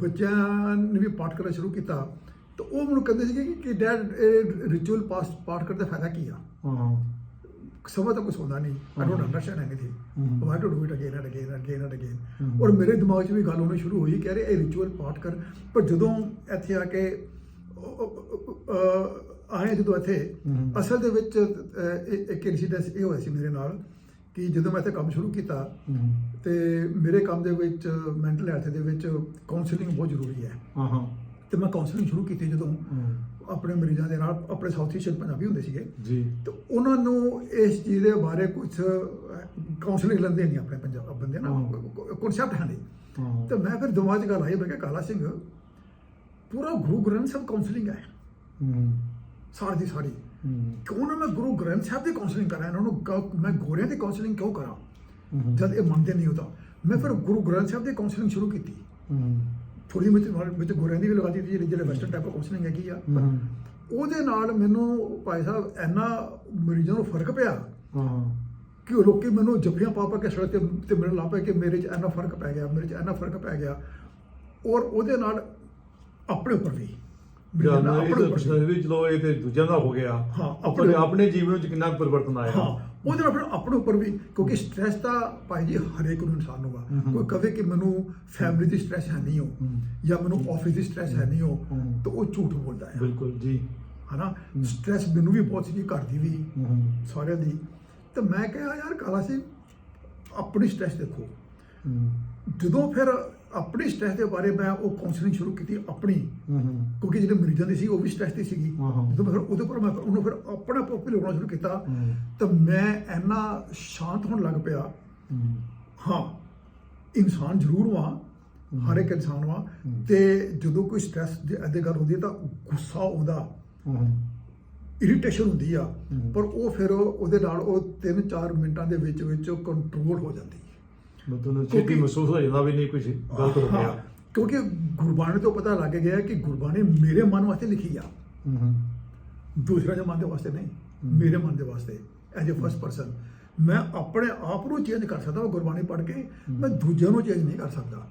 ਬੱਚਿਆਂ ਨੇ ਵੀ ਪਾਠ ਕਰਨਾ ਸ਼ੁਰੂ ਕੀਤਾ ਤਾਂ ਉਹ ਮੈਨੂੰ ਕਹਿੰਦੇ ਸੀਗੇ ਕਿ- ਕਿ ਡੈਡ ਇਹ ਰਿਚੁਅਲ ਪਾਸ ਪਾਠ ਕਰਨ ਦਾ ਫਾਇਦਾ ਕੀ ਆ ਹਾਂ ਸਮਝ ਤਾਂ ਕੁਝ ਹੁੰਦਾ ਨਹੀਂ I don't. Understand anything. Why to do it again and again and again and again. ਔਰ ਮੇਰੇ ਦਿਮਾਗ 'ਚ ਵੀ ਗੱਲ ਹੋਣੀ ਸ਼ੁਰੂ ਹੋਈ ਕਿ ਅਰੇ ਇਹ ਰਿਚੁਅਲ ਪਾਠ ਕਰ ਪਰ ਜਦੋਂ ਇੱਥੇ ਆ ਕੇ ਅ- ਅ- ਅ- ਆਏ ਜਦੋਂ ਇੱਥੇ। ਅਸਲ ਦੇ ਵਿੱਚ ਅ, ਇਹ- ਇੱਕ ਇਨਸੀਡੈਂਸ ਇਹ ਹੋਇਆ ਸੀ ਮੇਰੇ ਨਾਲ ਕਿ ਜਦੋਂ ਮੈਂ ਇੱਥੇ ਕੰਮ ਸ਼ੁਰੂ ਕੀਤਾ ਤੇ ਮੇਰੇ ਕੰਮ ਦੇ ਵਿੱਚ ਮੈਂਟਲ ਹੈਲਥ ਦੇ ਵਿੱਚ ਕਾਉਂਸਲਿੰਗ ਬਹੁਤ ਜ਼ਰੂਰੀ ਹੈ। ਹਾਂ ਹਾਂ। ਤੇ ਮੈਂ ਕਾਉਂਸਲਿੰਗ ਸ਼ੁਰੂ ਕੀਤੀ ਜਦੋਂ ਆਪਣੇ ਮਰੀਜ਼ਾਂ ਦੇ ਨਾਲ ਆਪਣੇ ਸਾਊਥ ਏਸ਼ੀਅਨ ਪੰਜਾਬੀ ਹੁੰਦੇ ਸੀਗੇ। ਜੀ। ਤੇ ਉਹਨਾਂ ਨੂੰ ਇਸ ਚੀਜ਼ ਦੇ ਬਾਰੇ ਕੁਝ ਕਾਉਂਸਲਿੰਗ ਲੈਂਦੇ ਨਹੀਂ ਆਪਣੇ ਪੰਜਾਬ ਬੰਦੇ ਨਾ ਹਾਂ। ਕਨਸੈਪਟ ਹੈ ਨਹੀਂ। ਹਾਂ। ਤੇ ਮੈਂ ਫਿਰ ਦਿਮਾਗ 'ਚ ਗੱਲ ਆਈ ਮੈਂ ਕਿਹਾ ਕਾਲਾ ਸਿੰਘ ਪੂਰਾ ਗੁਰੂ ਗ੍ਰੰਥ ਸਾਹਿਬ ਕਾਉਂਸਲਿੰਗ ਹੈ। ਹਮ, ਸਾਰੀ ਦੀ ਸਾਰੀ। ਕਿਉਂ ਨਾ ਮੈਂ ਗੁਰੂ ਗ੍ਰੰਥ ਸਾਹਿਬ ਦੀ ਕਾਉਂਸਲਿੰਗ ਕਰਾਂ ਇਹਨਾਂ ਨੂੰ ਕ- ਮੈਂ ਗੋਰਿਆਂ ਦੀ ਕਾਉਂਸਲਿੰਗ ਕਿਉਂ ਕਰਾਂ? ਜਦ ਇਹ ਮੰਨਦੇ ਨਹੀਂ ਹੁੰਦਾ ਮੈਂ ਫਿਰ ਗੁਰੂ ਗ੍ਰੰਥ ਸਾਹਿਬ ਦੀ ਕਾਉਂਸਲਿੰਗ ਸ਼ੁਰੂ ਕੀਤੀ। ਥੋੜੀ ਵਿੱਚ ਵਿੱਚ ਗੋਰਿਆਂ ਦੀ ਵੀ ਲਗਾ ਦਿੱਤੀ ਜਿਹੜੀ ਜਿਹੜੇ ਵੈਸਟਰਨ ਟਾਈਪ ਕਾਉਂਸਲਿੰਗ ਹੈਗੀ ਆ। ਉਹਦੇ ਨਾਲ ਮੈਨੂੰ ਭਾਈ ਸਾਹਿਬ ਇੰਨਾ ਮਰੀਜ਼ਾਂ ਨੂੰ ਫ਼ਰਕ ਪਿਆ ਹਾਂ। ਕਿ ਉਹ ਲੋਕੀ ਮੈਨੂੰ ਜੱਫੀਆਂ ਪਾ ਪਾ ਕੇ ਸੜਕ ਤੇ ਤੇ ਮੇਰੇ ਲਾ ਪਏ ਕਿ ਮੇਰੇ 'ਚ ਇੰਨਾ ਫ਼ਰਕ ਪੈ ਗਿਆ ਮੇਰੇ 'ਚ ਇੰਨਾ ਫ਼ਰਕ ਪੈ ਗਿਆ। ਔਰ ਉਹਦੇ ਨਾਲ ਆਪਣੇ ਉੱਪਰ ਵੀ। ਮਰੀਜ਼ਾਂ ਜਾਂ ਨਾਲ ਇਹ ਤਾਂ। ਪ੍ਰਸ਼ਨ ਵੀ ਚਲੋ ਇਹ ਤੇ ਦੂਜਿਆਂ ਦਾ ਹੋ ਗਿਆ ਹਾਂ, ਆਪਣੇ ਆਪਣੇ- ਆਪਣੇ ਜੀਵਨ ਵਿੱਚ ਕਿੰਨਾ ਕੁ ਪਰਿਵਰਤਨ ਆਇਆ ਹਾਂ ਉਹਦੇ ਨਾਲ ਫਿਰ ਆਪਣੇ ਉੱਪਰ ਵੀ ਕਿਉਂਕਿ ਸਟ੍ਰੈਸ ਤਾਂ ਭਾਈ ਜੀ ਹਰੇਕ ਨੂੰ ਇਨਸਾਨ ਨੂੰ ਆ। ਕੋਈ ਕਵੇ ਕਿ ਮੈਨੂੰ ਫੈਮਿਲੀ ਦੀ ਸਟ੍ਰੈਸ ਹੈ ਨਹੀਂ ਹੋ। ਜਾਂ ਮੈਨੂੰ ਆਫਿਸ ਦੀ ਸਟ੍ਰੈਸ ਹੈ ਨਹੀਂ ਹੋ ਹਮ। ਤਾਂ ਉਹ ਝੂਠ ਬੋਲਦਾ ਹੈ ਬਿਲਕੁਲ ਜੀ ਹਨਾ। ਸਟ੍ਰੈਸ ਮੈਨੂੰ ਵੀ ਬਹੁਤ ਸੀ ਘਰ ਦੀ ਵੀ ਹਮ, ਸਾਰਿਆਂ ਦੀ ਤੇ ਮੈਂ ਕਿਹਾ ਯਾਰ ਕਾਲਾ ਸਿੰਘ ਆਪਣੀ ਸਟ੍ਰੈਸ ਦੇਖੋ ਹਮ, ਜਦੋਂ ਫਿਰ ਆਪਣੀ ਸਟ੍ਰੈਸ ਦੇ ਬਾਰੇ ਮੈਂ ਉਹ ਕਾਉਂਸਲਿੰਗ ਸ਼ੁਰੂ ਕੀਤੀ ਆਪਣੀ। ਕਿਉਂਕਿ ਜਿਹੜੇ ਮਰੀਜ਼ਾਂ ਦੀ ਸੀ ਉਹ ਵੀ ਸਟ੍ਰੈਸ ਦੀ ਸੀਗੀ। ਜਦੋਂ ਮੈਂ ਫਿਰ ਉਹਦੇ ਉੱਪਰ ਮੈਂ ਉਹਨੂੰ ਫਿਰ ਆਪਣਾ ਪ੍ਰੋਫਾਈਲ ਲਾਉਣਾ ਸ਼ੁਰੂ ਕੀਤਾ ਤਾਂ ਮੈਂ ਇੰਨਾ ਸ਼ਾਂਤ ਹੋਣ ਲੱਗ ਪਿਆ। ਹਾਂ। ਇਨਸਾਨ ਜ਼ਰੂਰ ਵਾਂ। ਹਰ ਇੱਕ ਇਨਸਾਨ ਵਾਂ। ਤੇ ਜਦੋਂ ਕੋਈ ਸਟ੍ਰੈਸ ਦੀ ਐਦੇ ਗੱਲ ਹੁੰਦੀ ਤਾਂ ਗੁੱਸਾ ਆਉਂਦਾ ਇਰੀਟੇਸ਼ਨ ਹੁੰਦੀ ਆ। ਪਰ ਉਹ ਫਿਰ ਉਹਦੇ ਨਾਲ ਉਹ 3-4 ਮਿੰਟਾਂ ਦੇ ਵਿੱਚ ਵਿੱਚ ਕੰਟਰੋਲ ਹੋ ਜਾਂਦੀ। ਮਤਲਬ ਛੇਤੀ ਕਿਉਂਕਿ- ਮਹਿਸੂਸ ਹੋ ਜਾਂਦਾ ਵੀ ਨਹੀਂ ਕੁਝ ਗਲਤ ਹੋ ਹਾਂ, ਗਿਆ ਕਿਉਂਕਿ ਗੁਰਬਾਣੀ ਤੋਂ ਪਤਾ ਲੱਗ ਗਿਆ ਕਿ ਗੁਰਬਾਣੀ ਮੇਰੇ ਮਨ ਵਾਸਤੇ ਲਿਖੀ ਆ। ਹਮ, ਦੂਸਰੇ ਦੇ ਮਨ ਦੇ ਵਾਸਤੇ ਨਹੀਂ। ਮੇਰੇ ਮਨ ਦੇ ਵਾਸਤੇ ਐਜ਼ ਅ ਫਸਟ ਪਰਸਨ ਮੈਂ ਆਪਣੇ ਆਪ ਨੂੰ ਚੇਂਜ ਕਰ ਸਕਦਾ ਹਾਂ ਗੁਰਬਾਣੀ ਪੜ੍ਹ ਕੇ। ਮੈਂ ਦੂਜਿਆਂ ਨੂੰ ਚੇਂਜ ਨਹੀਂ ਕਰ ਸਕਦਾ।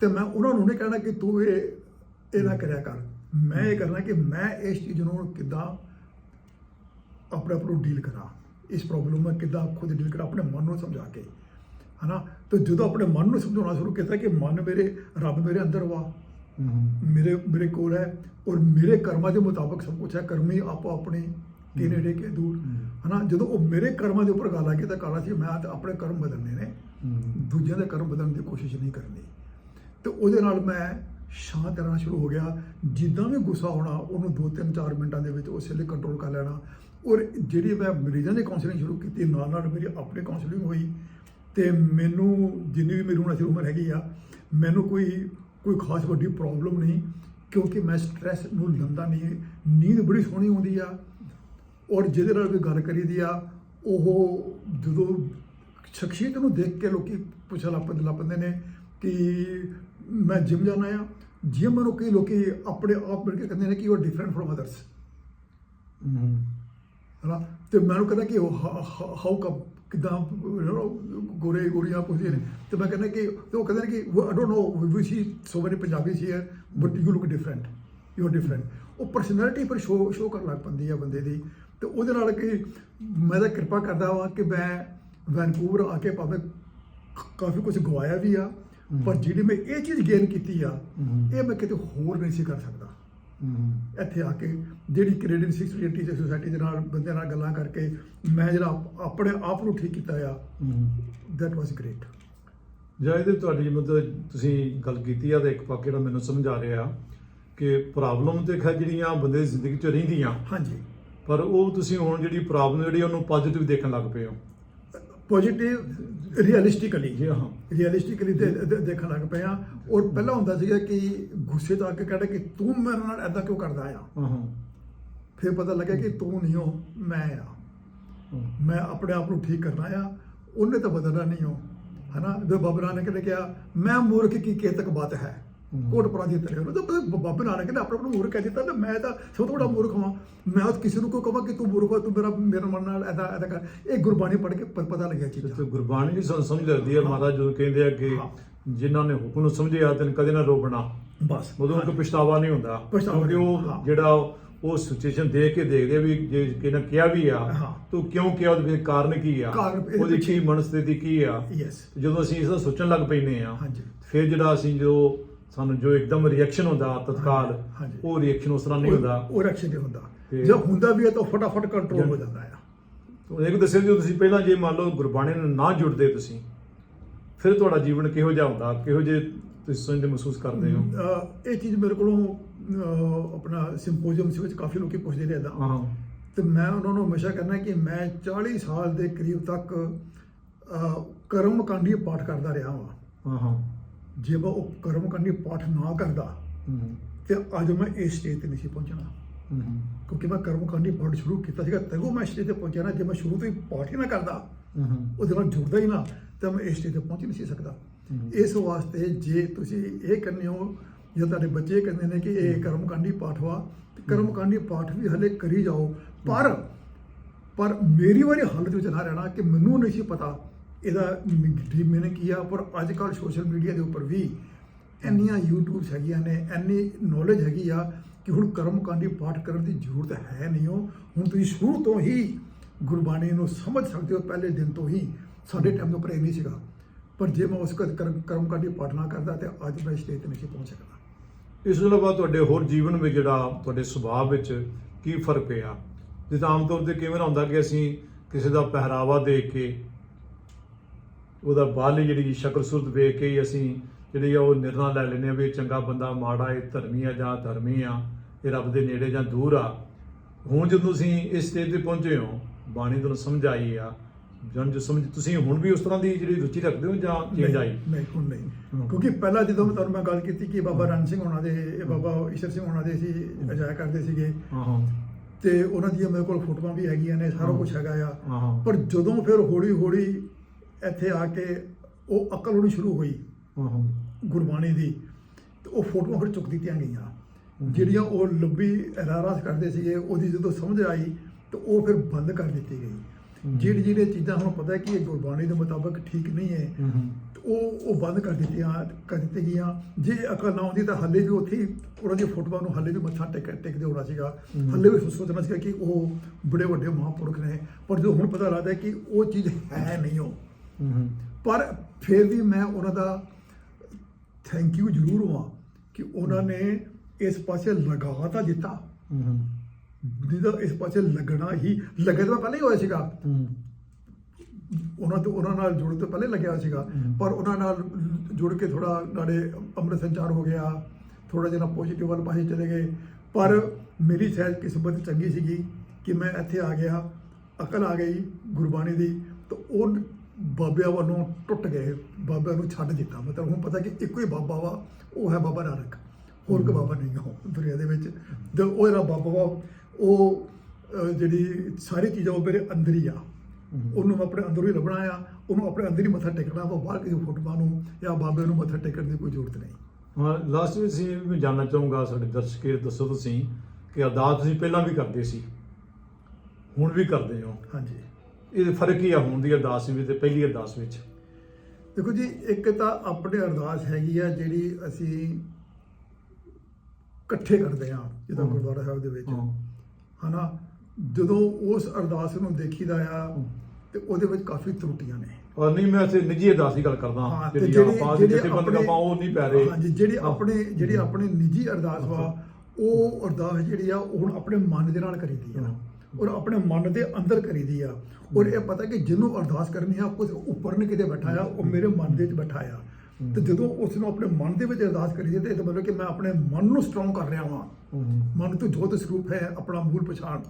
ਤੇ ਮੈਂ ਉਹਨਾਂ ਨੂੰ ਨਹੀਂ ਕਹਿਣਾ ਕਿ ਤੂੰ ਇਹ ਇਹ ਨਾ ਕਰਿਆ ਕਰ। ਮੈਂ ਇਹ ਕਰਨਾ ਕਿ ਮੈਂ ਇਸ ਚੀਜ਼ ਨੂੰ ਕਿੱਦਾਂ ਆਪਣੇ ਆਪ ਨੂੰ ਡੀਲ ਕਰਾਂ। ਇਸ ਪ੍ਰੋਬਲਮ ਨੂੰ ਕਿੱਦਾਂ ਖੁਦ ਡੀਲ ਕਰਾਂ ਆਪਣੇ ਮਨ ਨੂੰ ਸਮਝਾ ਕੇ। ਹਨਾ? ਤੇ ਜਦੋਂ ਆਪਣੇ ਮਨ ਨੂੰ ਸਮਝਾਉਣਾ ਸ਼ੁਰੂ ਕੀਤਾ ਕਿ ਮਨ ਮੇਰੇ ਰੱਬ ਮੇਰੇ ਅੰਦਰ ਵਾ ਮੇਰੇ ਮੇਰੇ ਕੋਲ ਹੈ ਔਰ ਮੇਰੇ ਕਰਮਾਂ ਦੇ ਮੁਤਾਬਕ ਸਭ ਕੁਝ ਹੈ ਕਰਮੀ ਆਪੋ ਆਪਣੇ ਕੇ ਨੇੜੇ ਕੇ ਦੂਰ। ਹਨਾ? ਜਦੋਂ ਉਹ ਮੇਰੇ ਕਰਮਾਂ ਦੇ ਉੱਪਰ ਗੱਲ ਆ ਗਈ ਤਾਂ ਕਾਲਾ ਸੀ ਮੈਂ ਤਾਂ ਆਪਣੇ ਕਰਮ ਬਦਲਨੇ ਨੇ। ਦੂਜਿਆਂ ਦੇ ਕਰਮ ਬਦਲਣ ਦੀ ਕੋਸ਼ਿਸ਼ ਨਹੀਂ ਕਰਨੀ। ਤੇ ਉਹਦੇ ਨਾਲ ਮੈਂ ਸ਼ਾਂਤ ਰਹਿਣਾ ਸ਼ੁਰੂ ਹੋ ਗਿਆ। ਜਿੱਦਾਂ ਵੀ ਗੁੱਸਾ ਹੋਣਾ ਉਹਨੂੰ 2-3-4 ਮਿੰਟਾਂ ਦੇ ਵਿੱਚ ਉਸੇ ਲਈ ਕੰਟਰੋਲ ਕਰ ਲੈਣਾ। ਔਰ ਜਿਹੜੀ ਮੈਂ ਮਰੀਜ਼ਾਂ ਦੀ ਕਾਉਂਸਲਿੰਗ ਸ਼ੁਰੂ ਕੀਤੀ ਨਾਲ ਨਾਲ ਮੇਰੀ ਆਪਣੀ ਕਾਉਂਸਲਿੰਗ ਹੋਈ। ਤੇ ਮੈਨੂੰ ਜਿੰਨੀ ਵੀ ਮੇਰੀ ਹੁਣ ਅਸਲ ਉਮਰ ਹੈਗੀ ਆ ਮੈਨੂੰ ਕੋਈ ਕੋਈ ਖਾਸ ਵੱਡੀ ਪ੍ਰੋਬਲਮ ਨਹੀਂ ਕਿਉਂਕਿ ਮੈਂ ਸਟ੍ਰੈਸ ਨੂੰ ਲੰਦਾ ਨਹੀਂ ਨੀਂਦ ਬੜੀ ਸੋਹਣੀ ਆਉਂਦੀ ਆ। ਔਰ ਜਿਹਦੇ ਨਾਲ ਵੀ ਗੱਲ ਕਰੀਦੀ ਆ ਉਹ ਜਦੋਂ ਸ਼ਖਸੀਅਤ ਨੂੰ ਦੇਖ ਕੇ ਲੋਕੀ ਪੁੱਛਣ ਲੱਗ ਪੈਂਦੇ ਲੱਗ ਪੈਂਦੇ ਨੇ ਕਿ ਮੈਂ ਜਿਮ ਜਾਣਾ ਆ ਜਿਮ ਨੂੰ ਕਈ ਲੋਕੀ ਆਪਣੇ ਆਪ ਮਿਲ ਕੇ ਕਹਿੰਦੇ ਨੇ ਕਿ ਉਹ ਡਿਫਰੈਂਟ ਫਰਮ ਅਦਰਸ ਹਨਾ? ਤੇ ਮੈਨੂੰ ਕਹਿੰਦਾ ਕਿ ਹਾਊ ਕਮ ਕਿਦਾਂ ਗੋਰੇ ਗੋਰੀਆਂ ਪੁੱਛਦੇ ਨੇ। ਤੇ ਮੈਂ ਕਹਿੰਦਾ ਕਿ ਉਹ ਕਹਿੰਦੇ ਨੇ ਕਿ I don't know we see so many Punjabi ਸੀ ਹੈ but you look different you are different ਉਹ ਪਰਸਨੈਲਿਟੀ ਪਰ ਸ਼ੋ ਸ਼ੋ ਕਰਨ ਲੱਗ ਪੈਂਦੀ ਆ ਬੰਦੇ ਦੀ। ਤੇ ਉਹਦੇ ਨਾਲ ਕਿ ਮੈਂ ਤਾਂ ਕਿਰਪਾ ਕਰਦਾ ਵਾਂ ਕਿ ਮੈਂ ਵੈਨਕੂਵਰ ਆ ਕੇ ਭਾਵੇਂ ਕਾਫੀ ਕੁਝ ਗਵਾਇਆ ਵੀ ਆ ਪਰ ਜਿਹੜੀ ਮੈਂ ਇਹ ਚੀਜ਼ ਗੇਨ ਕੀਤੀ ਆ। ਇਹ ਮੈਂ ਕਿਤੇ ਹੋਰ ਨਹੀਂ ਸੀ ਕਰ ਸਕਦਾ। ਇੱਥੇ ਆ ਕੇ ਜਿਹੜੀ ਕੈਨੇਡੀਅਨ ਸਿਕਸ ਟੀਚਰ ਸੁਸਾਇਟੀ ਦੇ ਨਾਲ ਬੰਦਿਆਂ ਨਾਲ ਗੱਲਾਂ ਕਰਕੇ ਮੈਂ ਜਿਹੜਾ ਆਪ- ਆਪਣੇ ਆਪ ਨੂੰ ਠੀਕ ਕੀਤਾ ਆ। ਦੈਟ ਵਾਸ ਗ੍ਰੇਟ ਜਾਂ ਇਹਦੇ ਤੁਹਾਡੀ ਮਤਲਬ ਤੁਸੀਂ ਗੱਲ ਕੀਤੀ ਆ ਤਾਂ ਇੱਕ ਪੱਕ ਜਿਹੜਾ ਮੈਨੂੰ ਸਮਝ ਆ ਰਿਹਾ ਕਿ ਪ੍ਰੋਬਲਮ ਤੇ ਜਿਹੜੀਆਂ ਬੰਦੇ ਦੀ ਜ਼ਿੰਦਗੀ 'ਚ ਰਹਿੰਦੀਆਂ ਹਾਂਜੀ। ਪਰ ਉਹ ਤੁਸੀਂ ਹੁਣ ਜਿਹੜੀ ਪ੍ਰੋਬਲਮ ਜਿਹੜੀ ਉਹਨੂੰ ਪੋਜ਼ਿਟਿਵ ਦੇਖਣ ਲੱਗ ਪਏ ਹੋ। ਪੋਜ਼ਿਟਿਵ ਰੀਅਲਿਸਟਿਕਲੀ ਜੀ ਹਾਂ ਰੀਅਲਿਸਟਿਕਲੀ ਦੇਖਣ ਲੱਗ ਪਏ ਆ ਔਰ ਪਹਿਲਾਂ ਹੁੰਦਾ ਸੀਗਾ ਕਿ ਗੁੱਸੇ ਤੋਂ ਆ ਕੇ ਕਹਿੰਦਾ ਕਿ ਤੂੰ ਮੇਰੇ ਨਾਲ ਐਦਾਂ ਕਿਉਂ ਕਰਦਾ ਆ? ਹਾਂ ਫਿਰ ਪਤਾ ਲੱਗਿਆ ਕਿ ਤੂੰ ਨਹੀਂ ਹੋ ਮੈਂ ਆ। ਮੈਂ ਆਪਣੇ ਆਪ ਨੂੰ ਠੀਕ ਕਰਨਾ ਆ। ਉਹਨੇ ਤਾਂ ਬਦਲਣਾ ਨਹੀਂ ਹੋ ਹਨਾ? ਜੋ ਬਾਬਾ ਨਾਨਕ ਨੇ ਕਿਹਾ ਮੈਂ ਮੂਰਖ ਕੀ ਕੇਤਕ ਬਾਤ ਹੈ? ਹਮ। ਕੋਟ ਪਰਾਂ ਦੀ ਤਰੇ ਉਹਨੂੰ ਤਾਂ ਬਾਬਾ ਨਾਨਕ ਨੇ ਆਪਣੇ ਆਪ ਨੂੰ ਮੂਰਖ ਕਹਿ ਦਿੱਤਾ ਤੇ ਮੈਂ ਤਾਂ ਸਭ ਤੋਂ ਵੱਡਾ ਮੂਰਖ ਹਾਂ। ਮੈਂ ਤਾਂ ਕਿਸੇ ਨੂੰ ਕੋਈ ਕਹਾਂ ਕਿ ਤੂੰ ਮੂਰਖ ਹੋ ਤੂੰ ਮੇਰਾ ਮੇਰੇ ਮਨ ਨਾਲ ਐਦਾ ਐਦਾ ਕਰ। ਇਹ ਗੁਰਬਾਣੀ ਪੜ੍ਹ ਕੇ ਪ- ਪਤਾ ਲੱਗਿਆ ਚੀਜ਼ਾਂ ਤੇ ਗੁਰਬਾਣੀ ਸਾਨੂੰ ਸਮਝ ਲੱਗਦੀ ਹੈ। ਮਹਾਰਾਜ ਜਦੋਂ ਕਹਿੰਦੇ ਆ ਕਿ। ਜਿਨ੍ਹਾਂ ਨੇ ਹੁਕਮ ਨੂੰ ਸਮਝਿਆ ਤੈਨੂੰ ਕਦੇ ਨਾ ਰੋਕਣਾ। ਬਸ। ਉਦੋਂ ਕੋਈ ਪਛਤਾਵਾ ਨਹੀਂ ਹੁੰਦਾ। ਕਿਉਂਕਿ ਉਹ। ਜਿਹੜਾ ਉਹ ਸਿਚੁਏਸ਼ਨ ਦੇਖ ਕੇ ਦੇਖਦੇ ਵੀ ਜੇ ਕਿਹਨਾਂ ਕਿਹਾ ਵੀ ਆ। ਤੂੰ ਕਿਉਂ ਕਿਹਾ ਉਹਦੇ ਕਾਰਨ ਕੀ ਆ? ਉਹਦੀ ਕੀ ਮਨਸਥਿਤੀ ਕੀ ਆ? ਜਦੋਂ ਅਸੀਂ ਇਸ ਦਾ ਸੋਚਣ ਲੱਗ ਪੈਨੇ ਆ ਹਾਂਜੀ। ਫਿਰ ਜਿਹੜਾ ਅਸੀਂ ਜੋ ਸਾਨੂੰ ਜੋ ਇੱਕਦਮ ਰਿਐਕਸ਼ਨ ਹੁੰਦਾ ਤਤਕਾਲ ਹਾਂਜੀ। ਉਹ ਰਿਐਕਸ਼ਨ ਉਸ ਤਰ੍ਹਾਂ ਨਹੀਂ ਹੁੰਦਾ। ਉਹ ਰਿਐਕਸ਼ਨ ਨਹੀਂ ਹੁੰਦਾ। ਤੇ- ਜੇ ਹੁੰਦਾ ਵੀ ਹੈ ਤਾਂ ਫਟਾਫਟ ਕੰਟਰੋਲ ਹੋ ਜਾਂਦਾ ਆ। ਇਹ ਦੱਸਿਓ ਜੀ ਤੁਸੀਂ ਪਹਿਲਾਂ ਜੇ ਮੰਨ ਲਓ ਗੁਰਬਾਣੀ ਨਾਲ ਨਾ ਜੁੜਦੇ ਤੁਸੀਂ ਫਿਰ ਤੁਹਾਡਾ ਜੀਵਨ ਕਿਹੋ ਜਿਹਾ ਹੁੰਦਾ? ਕਿਹੋ ਜਿਹੇ ਤੁਸੀਂ ਸਮਝਦੇ ਮਹਿਸੂਸ ਕਰਦੇ ਹੋ? ਅਹ ਇਹ ਚੀਜ਼ ਮੇਰੇ ਕੋਲੋਂ ਅਹ ਆਪਣਾ ਸਿੰਪੋਜ਼ੀਅਮ ਵਿੱਚ ਕਾਫੀ ਲੋਕੀ ਪੁੱਛਦੇ ਨੇ ਇਦਾਂ ਹਾਂ। ਤੇ ਮੈਂ ਉਹਨਾਂ ਨੂੰ ਹਮੇਸ਼ਾ ਕਹਿੰਦਾ ਕਿ ਮੈਂ 40 ਸਾਲ ਦੇ ਕਰੀਬ ਤੱਕ ਅਹ, ਕਰਮਕਾਂਡੀ ਪਾਠ ਕਰਦਾ ਰਿਹਾ ਹਾਂ ਹਾਂ ਹਾਂ। ਜੇ ਮੈਂ ਉਹ ਕਰਮਕਾਂਡੀ ਪਾਠ ਨਾ ਕਰਦਾ ਤੇ ਅੱਜ ਮੈਂ ਇਸ ਸਟੇਜ ਤੇ ਨਹੀਂ ਸੀ ਪਹੁੰਚਣਾ। ਕਿਉਂਕਿ ਮੈਂ ਕਰਮਕਾਂਡੀ ਪਾਠ ਸ਼ੁਰੂ ਕੀਤਾ ਸੀਗਾ ਤਦੋਂ ਮੈਂ ਸਟੇਜ ਤੇ ਪਹੁੰਚਿਆ ਨਾ ਜੇ ਮੈਂ ਸ਼ੁਰੂ ਤੋਂ ਹੀ ਪਾਠ ਹੀ ਨਾ ਕਰਦਾ ਉਹਦੇ ਨਾਲ ਜੁੜਦਾ ਹੀ ਨਾ ਤਾਂ ਮੈਂ ਇਸ ਸਟੇਜ ਤੇ ਪਹੁੰਚ ਹੀ ਨਹੀਂ ਸੀ ਸਕਦਾ। ਇਸ ਵਾਸਤੇ ਜੇ ਤੁਸੀਂ ਇਹ ਕਰਨੇ ਹੋ ਜਾਂ ਤੁਹਾਡੇ ਬੱਚੇ ਕਹਿੰਦੇ ਨੇ ਕਿ ਇਹ ਕਰਮਕਾਂਡੀ ਪਾਠ ਵਾ ਤੇ ਕਰਮਕਾਂਡੀ ਪਾਠ ਵੀ ਹਲੇ ਕਰੀ ਜਾਓ। ਪਰ ਪਰ ਮੇਰੀ ਵਾਲੀ ਹਾਲਤ ਵਿੱਚ ਨਾ ਰਹਿਣਾ ਕਿ ਮੈਨੂੰ ਨਹੀਂ ਸੀ ਪਤਾ ਇਹਦਾ ਡੀਪ ਮੀਨਿੰਗ ਕੀ ਆ ਪਰ ਅੱਜ ਕੱਲ ਸੋਸ਼ਲ ਮੀਡੀਆ ਦੇ ਉੱਪਰ ਵੀ ਇੰਨੀਆਂ ਯੂਟਿਊਬਸ ਹੈਗੀਆਂ ਨੇ, ਇੰਨੀ ਨੌਲੇਜ ਹੈਗੀ ਆ ਕਿ ਹੁਣ ਕਰਮਕਾਂਡੀ ਪਾਠ ਕਰਨ ਦੀ ਜ਼ਰੂਰਤ ਹੈ ਨਹੀਂ ਹੋ ਹੁਣ ਤੁਸੀਂ ਸ਼ੁਰੂ ਤੋਂ ਹੀ ਗੁਰਬਾਣੀ ਨੂੰ ਸਮਝ ਸਕਦੇ ਹੋ, ਪਹਿਲੇ ਦਿਨ ਤੋਂ ਹੀ। ਸਾਡੇ ਟਾਈਮ ਤੋਂ ਪ੍ਰੇਮ ਨਹੀਂ ਸੀਗਾ। ਪਰ ਜੇ ਮੈਂ ਉਸ ਕਰ- ਕਰਮ, ਕਰਮਕਾਂਡੀ ਪਾਠ ਨਾ ਕਰਦਾ ਤੇ ਅੱਜ ਮੈਂ ਸਟੇਜ ਤੇ ਨਹੀਂ ਪਹੁੰਚ ਸਕਦਾ। ਇਸ ਤੋਂ ਇਲਾਵਾ ਤੁਹਾਡੇ ਹੋਰ ਜੀਵਨ ਵਿੱਚ ਜਿਹੜਾ ਤੁਹਾਡੇ ਸੁਭਾਅ ਵਿੱਚ ਕੀ ਫ਼ਰਕ ਪਿਆ? ਜਿੱਦਾਂ ਆਮ ਤੌਰ ਤੇ ਕਿਵੇਂ ਹੁੰਦਾ ਕਿ ਅਸੀਂ ਕਿਸੇ ਦਾ ਪਹਿਰਾਵਾ ਦੇਖ ਕੇ ਉਹਦਾ ਬਾਹਰਲੀ ਜਿਹੜੀ ਸ਼ਕਲ ਸੂਰਤ ਵੇਖ ਕੇ ਹੀ ਅਸੀਂ ਜਿਹੜੀ ਆ ਉਹ ਨਿਰਣਾ ਲੈ ਲੈਂਦੇ ਆ ਵੀ ਚੰਗਾ ਬੰਦਾ ਮਾੜਾ ਇਹ ਧਰਮੀ ਆ ਜਾਂ ਧਰਮੀ ਆ ਇਹ ਰੱਬ ਦੇ ਨੇੜੇ ਜਾਂ ਦੂਰ ਆ। ਹੁਣ ਜਦੋਂ ਤੁਸੀਂ ਇਸ ਸਟੇਜ ਤੇ ਪਹੁੰਚੇ ਹੋ ਬਾਣੀ ਤੁਹਾਨੂੰ ਸਮਝ ਆਈ ਆ। ਜਨ ਜੋ ਸਮਝ ਤੁਸੀਂ ਹੁਣ ਵੀ ਉਸ ਤਰ੍ਹਾਂ ਦੀ ਜਿਹੜੀ ਰੁਚੀ ਰੱਖਦੇ ਹੋ ਜਾਂ ਚੇਂਜ ਆਈ? ਨਹੀਂ ਹੁਣ ਨਹੀਂ। ਕਿਉਂਕਿ ਪਹਿਲਾਂ ਜਦੋਂ ਮੈਂ ਤੁਹਾਨੂੰ ਮੈਂ ਗੱਲ ਕੀਤੀ ਕਿ ਬਾਬਾ ਰਣ ਸਿੰਘ ਹੋਣਾ ਦੇ ਇਹ ਬਾਬਾ ਈਸ਼ਰ ਸਿੰਘ ਹੋਣਾ ਦੇ ਸੀ ਅਜਾਇਆ ਕਰਦੇ ਸੀਗੇ। ਹਾਂ ਤੇ ਉਹਨਾਂ ਦੀਆਂ ਮੇਰੇ ਕੋਲ ਫੋਟੋਆਂ ਵੀ ਹੈਗੀਆਂ ਨੇ ਸਾਰਾ। ਕੁਝ ਹੈਗਾ ਆ। ਪਰ ਜਦੋਂ ਫਿਰ ਹੌਲੀ ਹੌਲੀ ਇੱਥੇ ਆ ਕੇ ਉਹ ਅਕਲ ਹੋਣੀ ਸ਼ੁਰੂ ਹੋਈ ਗੁਰਬਾਣੀ ਦੀ। ਤੇ ਉਹ ਫੋਟੋਆਂ ਫਿਰ ਚੁੱਕ ਦਿੱਤੀਆਂ ਗਈਆਂ। ਜਿਹੜੀਆਂ ਉਹ ਲੰਬੀ ਰਾਰਾਸ ਕਰਦੇ ਸੀਗੇ ਉਹਦੀ ਜਦੋਂ ਸਮਝ ਆਈ ਤੇ ਉਹ ਫਿਰ ਬੰਦ ਕਰ ਦਿੱਤੀ ਗਈ। ਜਿਹੜੀ ਜਿਹੜੀਆਂ ਚੀਜ਼ਾਂ ਹੁਣ ਪਤਾ ਹੈ ਕਿ ਇਹ ਗੁਰਬਾਣੀ ਦੇ ਮੁਤਾਬਕ ਠੀਕ ਨਹੀਂ ਹੈ ਉਹ ਉਹ ਬੰਦ ਕਰ ਦਿੱਤੀਆਂ ਕਰ ਦਿੱਤੀ ਗਈਆਂ। ਜੇ ਅਕਲ ਨਾ ਆਉਂਦੀ ਤਾਂ ਹੱਲੇ ਵੀ ਉੱਥੇ ਉਹਨਾਂ ਦੀ ਫੋਟੋਆਂ ਨੂੰ ਹੱਲੇ ਵੀ ਮੱਥਾ ਟੇਕ ਟੇਕਦੇ ਹੋਣਾ ਸੀਗਾ। ਹੱਲੇ ਵੀ ਸੋਚਣਾ ਸੀਗਾ ਕਿ ਉਹ ਬੜੇ ਵੱਡੇ ਮਹਾਂਪੁਰਖ ਨੇ। ਪਰ ਜੋ ਹੁਣ ਪਤਾ ਲੱਗਦਾ ਕਿ ਉਹ ਚੀਜ਼ ਹੈ ਨਹੀਂ ਉਹ। ਪਰ ਫਿਰ ਵੀ ਮੈਂ ਉਹਨਾਂ ਦਾ ਥੈਂਕ ਯੂ ਜ਼ਰੂਰ ਹਾਂ ਕਿ ਉਹਨਾਂ ਨੇ ਇਸ ਪਾਸੇ ਲਗਾ ਤਾਂ ਦਿੱਤਾ ਜਿਹਦਾ ਇਸ ਪਾਸੇ ਲੱਗਣਾ ਹੀ ਲੱਗੇ ਤਾਂ ਪਹਿਲਾਂ ਹੀ ਹੋਇਆ ਸੀਗਾ। ਉਹਨਾਂ ਤੋਂ ਉਹਨਾਂ ਨਾਲ ਜੁੜ ਤੋਂ ਪਹਿਲੇ ਲੱਗਿਆ ਸੀਗਾ। ਪਰ ਉਹਨਾਂ ਨਾਲ ਜੁੜ ਕੇ ਥੋੜਾ ਨਾਲੇ ਅੰਮ੍ਰਿਤ ਸੰਚਾਰ ਹੋ ਗਿਆ ਥੋੜਾ ਜਿਹਾ ਪੋਜ਼ਿਟਿਵ ਵੱਲ ਪਾਸੇ ਚਲੇ ਗਏ। ਪਰ ਮੇਰੀ ਸਹਿਜ ਕਿਸਮਤ ਚੰਗੀ ਸੀਗੀ ਕਿ ਮੈਂ ਇੱਥੇ ਆ ਗਿਆ ਅਕਲ ਆ ਗਈ ਗੁਰਬਾਣੀ ਦੀ ਤਾਂ ਉਹ ਬਾਬਿਆਂ ਵੱਲੋਂ ਟੁੱਟ ਗਏ ਬਾਬਿਆਂ ਨੂੰ ਛੱਡ ਦਿੱਤਾ। ਮਤਲਬ ਹੁਣ ਪਤਾ ਕਿ ਇੱਕੋ ਹੀ ਬਾਬਾ ਵਾ ਉਹ ਹੈ ਬਾਬਾ ਨਾਨਕ। ਹੋਰ ਕੋਈ ਬਾਬਾ ਨਹੀਂ ਹੋ ਦੁਨੀਆ ਦੇ ਵਿੱਚ। ਤੇ ਉਹ ਜਿਹੜਾ ਬਾਬਾ ਵਾ ਉਹ ਜਿਹੜੀ ਸਾਰੀ ਚੀਜ਼ਾਂ ਉਹ ਮੇਰੇ ਅੰਦਰ ਹੀ ਆ। ਉਹਨੂੰ ਮੈਂ ਆਪਣੇ ਅੰਦਰੋਂ ਹੀ ਲੱਭਣਾ ਆ। ਉਹਨੂੰ ਆਪਣੇ ਅੰਦਰ ਹੀ ਮੱਥਾ ਟੇਕਣਾ ਵਾ। ਬਾਹਰ ਕਿਸੇ ਫੋਟੋਆਂ ਨੂੰ ਜਾਂ ਬਾਬੇ ਨੂੰ ਮੱਥਾ ਟੇਕਣ ਦੀ ਕੋਈ ਜ਼ਰੂਰਤ ਨਹੀਂ। ਹਾਂ ਲਾਸਟ ਵਿੱਚ ਸੀ ਮੈਂ ਜਾਣਨਾ ਚਾਹੂੰਗਾ ਸਾਡੇ ਦਰਸ਼ਕ ਦੱਸੋ ਤੁਸੀਂ ਕਿ ਅਰਦਾਸ ਤੁਸੀਂ ਪਹਿਲਾਂ ਵੀ ਕਰਦੇ ਸੀ। ਹੁਣ ਵੀ ਕਰਦੇ ਹੋ। ਹਾਂਜੀ। ਇਹ ਫ਼ਰਕ ਕੀ ਆ ਹੁਣ ਦੀ ਅਰਦਾਸ ਵਿੱਚ ਤੇ ਪਹਿਲੀ ਅਰਦਾਸ ਵਿੱਚ। ਦੇਖੋ ਜੀ ਇੱਕ ਤਾਂ ਆਪਣੇ ਅਰਦਾਸ ਹੈਗੀ ਆ ਜਿਹੜੀ ਅਸੀਂ ਇਕੱਠੇ ਕਰਦੇ ਆ ਜਿੱਦਾਂ। ਗੁਰਦੁਆਰਾ ਸਾਹਿਬ ਦੇ ਵਿੱਚ। ਹਾਂ। ਹਨਾ? ਜਦੋਂ ਉਸ ਅਰਦਾਸ ਨੂੰ ਦੇਖੀਦਾ ਆ। ਤੇ ਉਹਦੇ ਵਿੱਚ ਕਾਫੀ ਤਰੁੱਟੀਆਂ ਨੇ। ਔਰ ਨਹੀਂ ਮੈਂ ਇੱਥੇ ਨਿੱਜੀ ਅਰਦਾਸ ਦੀ ਗੱਲ ਕਰਦਾ ਹਾਂ, ਜਿਹੜੀ ਆਪਾਂ ਜਿਹੜੀ ਜਿੱਥੇ ਬੰਦ ਆਪਾਂ ਉਹ ਨਹੀਂ ਪੈ ਰਹੇ। ਹਾਂਜੀ ਜਿਹੜੀ ਹਾਂ। ਆਪਣੇ ਜਿਹੜੀ ਆਪਣੇ ਨਿੱਜੀ ਅਰਦਾਸ ਵਾ ਉਹ ਅਰਦਾਸ ਜਿਹੜੀ ਆ ਉਹ ਹੁਣ ਆਪਣੇ ਮਨ ਦੇ ਨਾਲ ਕਰੀਦੀ ਆ। ਹਾਂ। ਔਰ ਆਪਣੇ ਮਨ ਦੇ ਅੰਦਰ ਕਰੀਦੀ ਆ। ਔਰ ਇਹ ਪਤਾ ਕਿ ਜਿਹਨੂੰ ਅਰਦਾਸ ਕਰਨੀ ਆ ਕੁਝ ਉੱਪਰ ਨਹੀਂ ਕਿਤੇ ਬੈਠਾ ਆ ਉਹ ਮੇਰੇ ਮਨ ਦੇ ਵਿੱਚ ਬੈਠਾ ਆ। ਤੇ ਜਦੋਂ ਉਸ ਨੂੰ ਆਪਣੇ ਮਨ ਦੇ ਵਿੱਚ ਅਰਦਾਸ ਕਰੀਦੀ ਤੇ ਇਹਦਾ ਮਤਲਬ ਕਿ ਮੈਂ ਆਪਣੇ ਮਨ ਨੂੰ ਸਟਰੋਂਗ ਕਰ ਰਿਹਾ ਹਾਂ ਮਨ ਤੋਂ ਜੋਤ ਸਰੂਪ ਹੈ ਆਪਣਾ ਮੂਲ ਪਛਾਣ।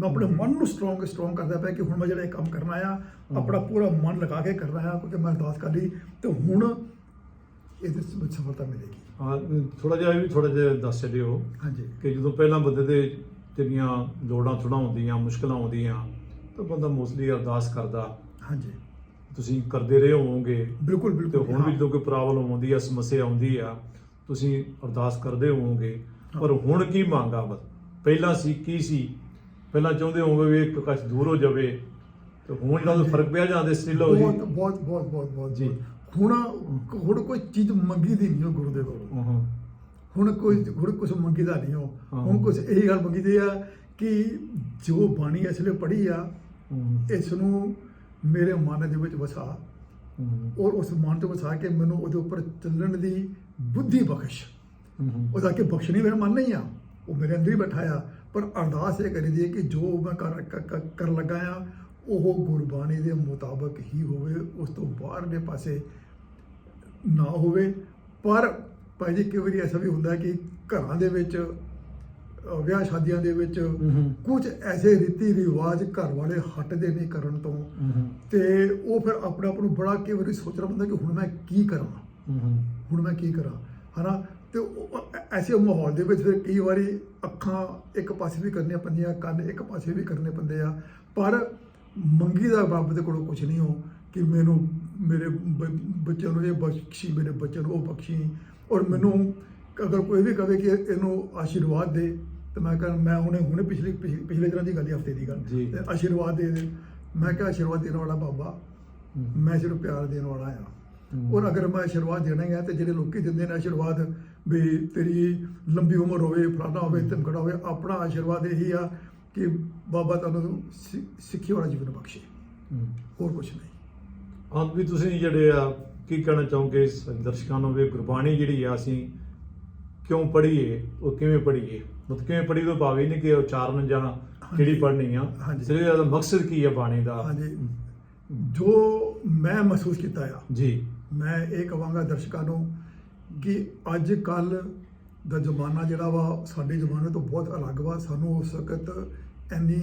ਮੈਂ ਆਪਣੇ ਮਨ ਨੂੰ ਸਟਰੋਂਗ ਸਟਰੋਂਗ ਕਰਦਾ ਪਿਆ ਕਿ ਹੁਣ ਮੈਂ ਜਿਹੜਾ ਇਹ ਕੰਮ ਕਰਨਾ ਆ ਆਪਣਾ ਪੂਰਾ ਮਨ ਲਗਾ ਕੇ ਕਰਨਾ ਆ ਕਿਉਂਕਿ ਮੈਂ ਅਰਦਾਸ ਕਰ ਲਈ ਤੇ ਹੁਣ ਇਹਦੇ ਵਿੱਚ ਸਫਲਤਾ ਮਿਲੇਗੀ। ਹਾਂ ਥੋੜਾ ਜਿਹਾ ਵੀ ਥੋੜਾ ਜਿਹਾ ਦੱਸ ਦਿਓ ਹਾਂਜੀ। ਕਿ ਜਦੋਂ ਪਹਿਲਾਂ ਬੰਦੇ ਦੇ ਜਿਹੜੀਆਂ ਲੋੜਾਂ ਥੋੜਾ ਹੁੰਦੀਆਂ ਮੁਸ਼ਕਲਾਂ ਆਉਂਦੀਆਂ ਤਾਂ ਬੰਦਾ ਮੋਸਟਲੀ ਅਰਦਾਸ ਕਰਦਾ। ਹਾਂਜੀ। ਤੁਸੀਂ ਕਰਦੇ ਰਹੇ ਹੋਵੋਗੇ। ਬਿਲਕੁਲ ਤੇ ਬਿਲਕੁਲ ਹੁਣ ਵੀ। ਜਦੋਂ ਕੋਈ ਪ੍ਰੋਬਲਮ ਆਉਂਦੀ ਆ ਸਮੱਸਿਆ ਆਉਂਦੀ ਆ ਤੁਸੀਂ ਅਰਦਾਸ ਕਰਦੇ ਹੋਵੋਗੇ। ਪਰ ਹੁਣ ਕੀ ਮੰਗਾ ਬਸ? ਪਹਿਲਾਂ ਸੀ ਕੀ ਸੀ? ਪਹਿਲਾਂ ਚਾਹੁੰਦੇ ਹੋਵੋਗੇ ਵੀ ਇੱਕ ਕਸ਼ ਦੂਰ ਹੋ ਜਾਵੇ। ਤੇ ਹੁਣ ਜਿਹੜਾ ਫ਼ਰਕ ਪਿਆ ਜਾਂਦੇ ਸਟਿਲ ਹੋ ਜੀ ਬਹੁਤ ਬਹੁਤ ਬਹੁਤ ਬਹੁਤ ਜੀ। ਹੁਣ ਹੁਣ ਕੋਈ ਚੀਜ਼ ਮੰਗੀ ਦੀ ਨਹੀਂ ਗੁਰੂ ਦੇ ਕੋਲੋਂ। ਹਾਂ। ਹੁਣ ਕੋਈ ਹੁਣ ਕੁਝ ਮੰਗੀਦਾ ਨਹੀਂ ਹੋ ਹਾਂ। ਹੁਣ ਕੁਝ ਇਹੀ ਗੱਲ ਮੰਗੀਦੀ ਆ ਕਿ ਜੋ ਬਾਣੀ ਇਸ ਲਈ ਪੜ੍ਹੀ ਆ ਇਸ ਨੂੰ ਮੇਰੇ ਮਨ ਦੇ ਵਿੱਚ ਵਸਾ। ਔਰ ਉਸ ਮਨ ਤੋਂ ਵਸਾ ਕੇ ਮੈਨੂੰ ਉਹਦੇ ਉੱਪਰ ਚੱਲਣ ਦੀ ਬੁੱਧੀ ਬਖਸ਼। ਉਹਦਾ ਕਿ ਬਖਸ਼ਣੀ ਮੇਰਾ ਮਨ ਨਹੀਂ ਆ। ਉਹ ਮੇਰੇ ਅੰਦਰ ਹੀ ਬੈਠਾ ਆ। ਪਰ ਅਰਦਾਸ ਇਹ ਕਰੀ ਦੀ ਕਿ ਜੋ ਮੈਂ ਕਰ ਕ- ਕ- ਕਰਨ ਲੱਗਾ ਆ ਉਹ ਗੁਰਬਾਣੀ ਦੇ ਮੁਤਾਬਕ ਹੀ ਹੋਵੇ ਉਸ ਤੋਂ ਬਾਹਰਲੇ ਪਾਸੇ ਨਾ ਹੋਵੇ। ਪਰ ਭਾਈ ਜੀ ਕਈ ਵਾਰੀ ਐਸਾ ਵੀ ਹੁੰਦਾ ਕਿ ਘਰਾਂ ਦੇ ਵਿੱਚ ਵਿਆਹ ਸ਼ਾਦੀਆਂ ਦੇ ਵਿੱਚ ਕੁਝ ਐਸੇ ਰੀਤੀ ਰਿਵਾਜ ਘਰ ਵਾਲੇ ਹਟਦੇ ਨਹੀਂ ਕਰਨ ਤੋਂ। ਤੇ ਉਹ ਫਿਰ ਆਪਣੇ ਆਪ ਨੂੰ ਬੜਾ ਕਈ ਵਾਰੀ ਸੋਚਣਾ ਪੈਂਦਾ ਕਿ ਹੁਣ ਮੈਂ ਕੀ ਕਰਾਂ? ਹੁਣ ਮੈਂ ਕੀ ਕਰਾਂ? ਹਨਾ? ਤੇ ਐਸੇ ਮਾਹੌਲ ਦੇ ਵਿੱਚ ਫਿਰ ਕਈ ਵਾਰੀ ਅੱਖਾਂ ਇੱਕ ਪਾਸੇ ਵੀ ਕਰਨੀਆਂ ਪੈਂਦੀਆਂ ਕੰਨ ਇੱਕ ਪਾਸੇ ਵੀ ਕਰਨੇ ਪੈਂਦੇ ਆ। ਪਰ ਮੰਗੀ ਦਾ ਰੱਬ ਦੇ ਕੋਲੋਂ ਕੁਝ ਨਹੀਂ ਹੋ ਕਿ ਮੈਨੂੰ ਮੇਰੇ ਬੱਚਿਆਂ ਨੂੰ ਇਹ ਬਖਸ਼ੀ ਮੇਰੇ ਬੱਚਿਆਂ ਨੂੰ ਉਹ ਬਖਸ਼ੀ। ਔਰ ਮੈਨੂੰ ਅਗਰ ਕੋਈ ਵੀ ਕਵੇ ਕਿ ਇਹਨੂੰ ਆਸ਼ੀਰਵਾਦ ਦੇ ਤੇ ਮੈਂ ਕਹਾਂ ਮੈਂ ਹੁਣੇ ਹੁਣੇ ਪਿਛਲੇ ਪਿਛ- ਪਿਛਲੇ ਦਿਨਾਂ ਦੀ ਗੱਲ ਹਫ਼ਤੇ ਦੀ ਗੱਲ। ਤੇ ਆਸ਼ੀਰਵਾਦ ਦੇ ਦੇ ਮੈਂ ਕਿਹਾ ਆਸ਼ੀਰਵਾਦ ਦੇਣ ਵਾਲਾ ਬਾਬਾ ਮੈਂ ਸਿਰਫ ਪਿਆਰ ਦੇਣ ਵਾਲਾ ਆ। ਔਰ ਅਗਰ ਮੈਂ ਆਸ਼ੀਰਵਾਦ ਦੇਣਾ ਹੈ ਤੇ ਜਿਹੜੇ ਲੋਕੀ ਦਿੰਦੇ ਨੇ ਆਸ਼ੀਰਵਾਦ ਵੀ ਤੇਰੀ ਲੰਬੀ ਉਮਰ ਹੋਵੇ ਫਲਾਣਾ ਹੋਵੇ ਧਮਕੜਾ ਹੋਵੇ ਆਪਣਾ ਆਸ਼ੀਰਵਾਦ ਇਹੀ ਆ ਕਿ ਬਾਬਾ ਤੁਹਾਨੂੰ ਸਿੱਖੀ ਵਾਲਾ ਜੀਵਨ ਬਖਸ਼ੇ। ਹੋਰ ਕੁਝ ਨਹੀਂ ਅੰਤ ਵੀ ਤੁਸੀਂ ਜਿਹੜੇ ਆ ਕੀ ਕਹਿਣਾ ਚਾਹੋਗੇ ਇਸ ਦਰਸ਼ਕਾਂ ਨੂੰ ਵੀ ਗੁਰਬਾਣੀ ਜਿਹੜੀ ਆ ਅਸੀਂ ਕਿਉਂ ਪੜ੍ਹੀਏ ਉਹ ਕਿਵੇਂ ਪੜ੍ਹੀਏ? ਮਤਲਬ ਕਿਵੇਂ ਪੜ੍ਹੀ ਤੋਂ ਭਾਵ ਨਹੀਂ ਕਿ ਉਚਾਰਨ ਜਾਂ ਕਿਹੜੀ ਪੜ੍ਹਨੀ ਆ। ਹਾਂਜੀ। ਸਿਰਫ ਇਹਦਾ ਮਕਸਦ ਕੀ ਹੈ ਬਾਣੀ ਦਾ? ਹਾਂਜੀ। ਜੋ ਮੈਂ ਮਹਿਸੂਸ ਕੀਤਾ ਆ ਜੀ। ਮੈਂ ਇਹ ਕਹਾਂਗਾ ਦਰਸ਼ਕਾਂ ਨੂੰ ਕਿ ਅੱਜ ਕੱਲ ਦਾ ਜ਼ਮਾਨਾ ਜਿਹੜਾ ਵਾ ਸਾਡੇ ਜ਼ਮਾਨੇ ਤੋਂ ਬਹੁਤ ਅਲੱਗ ਵਾ। ਸਾਨੂੰ ਉਸ ਵਕਤ ਇੰਨੀ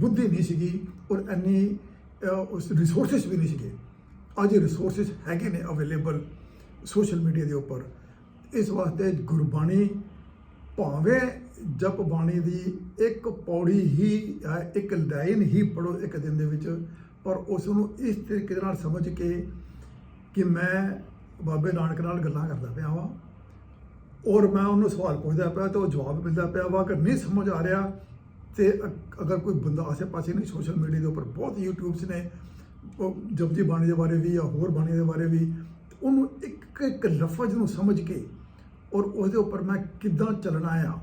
ਬੁੱਧੀ ਨਹੀਂ ਸੀਗੀ ਔਰ ਇੰਨੀ ਉਸ ਰਿਸੋਰਸਸ ਵੀ ਨਹੀਂ ਸੀਗੇ। ਅੱਜ ਰਿਸੋਰਸਸ ਹੈਗੇ ਨੇ ਅਵੇਲੇਬਲ ਸੋਸ਼ਲ ਮੀਡੀਆ ਦੇ ਉੱਪਰ। ਇਸ ਵਾਸਤੇ ਗੁਰਬਾਣੀ ਭਾਵੇਂ ਜਪ ਬਾਣੀ ਦੀ ਇੱਕ ਪੌੜੀ ਹੀ ਹੈ, ਇੱਕ ਲਾਈਨ ਹੀ ਪੜੋ ਇੱਕ ਦਿਨ ਦੇ ਵਿੱਚ ਪਰ ਉਸ ਨੂੰ ਇਸ ਤਰੀਕੇ ਦੇ ਨਾਲ ਸਮਝ ਕੇ ਕਿ ਮੈਂ ਬਾਬੇ ਨਾਨਕ ਨਾਲ ਗੱਲਾਂ ਕਰਦਾ ਪਿਆ ਵਾਂ ਔਰ ਮੈਂ ਉਹਨੂੰ ਸਵਾਲ ਪੁੱਛਦਾ ਪਿਆ ਤੇ ਉਹ ਜਵਾਬ ਮਿਲਦਾ ਪਿਆ ਵਾ ਅਗਰ ਨਹੀਂ ਸਮਝ ਆ ਰਿਹਾ ਤੇ ਅ- ਅਗਰ ਕੋਈ ਬੰਦਾ ਆਸੇ-ਪਾਸੇ ਨਹੀਂ ਸੋਸ਼ਲ ਮੀਡੀਆ ਦੇ ਉੱਪਰ ਬਹੁਤ ਯੂਟਿਊਬਸ ਨੇ ਉਹ ਜਪਜੀ ਬਾਣੀ ਦੇ ਬਾਰੇ ਵੀ ਜਾਂ ਹੋਰ ਬਾਣੀ ਦੇ ਬਾਰੇ ਵੀ ਉਹਨੂੰ ਇੱਕ ਇੱਕ ਲਫ਼ਜ਼ ਨੂੰ ਸਮਝ ਕੇ ਔਰ ਉਹਦੇ ਉੱਪਰ ਮੈਂ ਕਿੱਦਾਂ ਚੱਲਣਾ ਆ।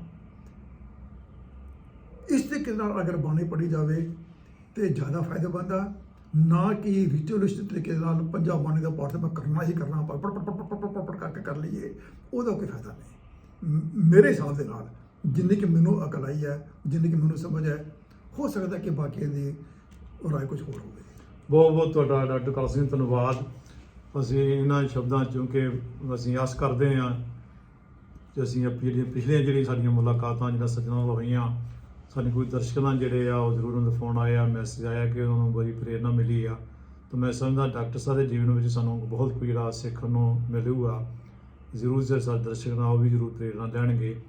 ਇਸ ਤਰੀਕੇ ਨਾਲ ਅਗਰ ਬਾਣੀ ਪੜ੍ਹੀ ਜਾਵੇ ਤੇ ਜ਼ਿਆਦਾ ਫਾਇਦੇਮੰਦ ਆ। ਨਾ ਕਿ ਰਿਚੁਅਲਿਸਟ ਤਰੀਕੇ ਨਾਲ ਪੰਜਾਬ ਬਾਣੀ ਦਾ ਪਾਠ ਮੈਂ ਕਰਨਾ ਹੀ ਕਰਨਾ, ਪਰ ਪੜ ਪੜ ਪੜ ਪੜ ਕਰਕੇ ਕਰ ਲਈਏ, ਉਹਦਾ ਕੋਈ ਫਾਇਦਾ ਨਹੀਂ। ਮੇਰੇ ਹਿਸਾਬ ਦੇ ਨਾਲ ਜਿੰਨੀ ਕਿ ਮੈਨੂੰ ਅਕਲ ਆਈ ਹੈ, ਜਿੰਨੀ ਕਿ ਮੈਨੂੰ ਸਮਝ ਹੈ, ਹੋ ਸਕਦਾ ਕਿ ਬਾਕੀਆਂ ਦੀ ਰਾਏ ਕੁਝ ਹੋਰ ਹੋਵੇ। ਬਹੁਤ ਬਹੁਤ ਤੁਹਾਡਾ ਡਾਕਟਰ ਕਾਲ ਸਿੰਘ ਧੰਨਵਾਦ। ਅਸੀਂ ਇਹਨਾਂ ਸ਼ਬਦਾਂ ਚੋਂ ਕਿ ਅਸੀਂ ਆਸ ਕਰਦੇ ਹਾਂ ਕਿ ਅਸੀਂ ਜਿਹੜੀਆਂ ਪਿਛਲੀਆਂ ਜਿਹੜੀਆਂ ਸਾਡੀਆਂ ਮੁਲਾਕਾਤਾਂ ਜਿਹੜਾ ਸੱਜਣਾਂ ਨਾਲ ਹੋਈਆਂ ਸਾਨੂੰ ਕੋਈ ਦਰਸ਼ਕਾਂ ਨਾਲ ਜਿਹੜੇ ਆ, ਉਹ ਜ਼ਰੂਰ ਉਹਨਾਂ ਦਾ ਫੋਨ ਆਇਆ ਮੈਸੇਜ ਆਇਆ ਕਿ ਉਹਨਾਂ ਨੂੰ ਬੜੀ ਪ੍ਰੇਰਨਾ ਮਿਲੀ ਆ। ਤਾਂ ਮੈਂ ਸਮਝਦਾ ਡਾਕਟਰ ਸਾਹਿਬ ਦੇ ਜੀਵਨ ਵਿੱਚ ਸਾਨੂੰ ਬਹੁਤ ਕੁਝ ਜਿਹੜਾ ਸਿੱਖਣ ਨੂੰ ਮਿਲੂਗਾ। ਜ਼ਰੂਰ ਜੇ ਸਾਡੇ ਦਰਸ਼ਕ ਨਾਲ ਉਹ ਵੀ ਜ਼ਰੂਰ ਪ੍ਰੇਰਨਾ ਲੈਣਗੇ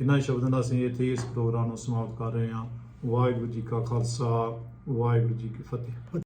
ਇਹਨਾਂ ਸ਼ਬਦਾਂ ਨਾਲ ਅਸੀਂ ਇੱਥੇ ਇਸ ਪ੍ਰੋਗਰਾਮ ਨੂੰ ਸਮਾਪਤ ਕਰ ਰਹੇ ਹਾਂ। ਵਾਹਿਗੁਰੂ ਜੀ ਕਾ ਖਾਲਸਾ, ਵਾਹਿਗੁਰੂ ਜੀ ਕੀ ਫਤਿਹ।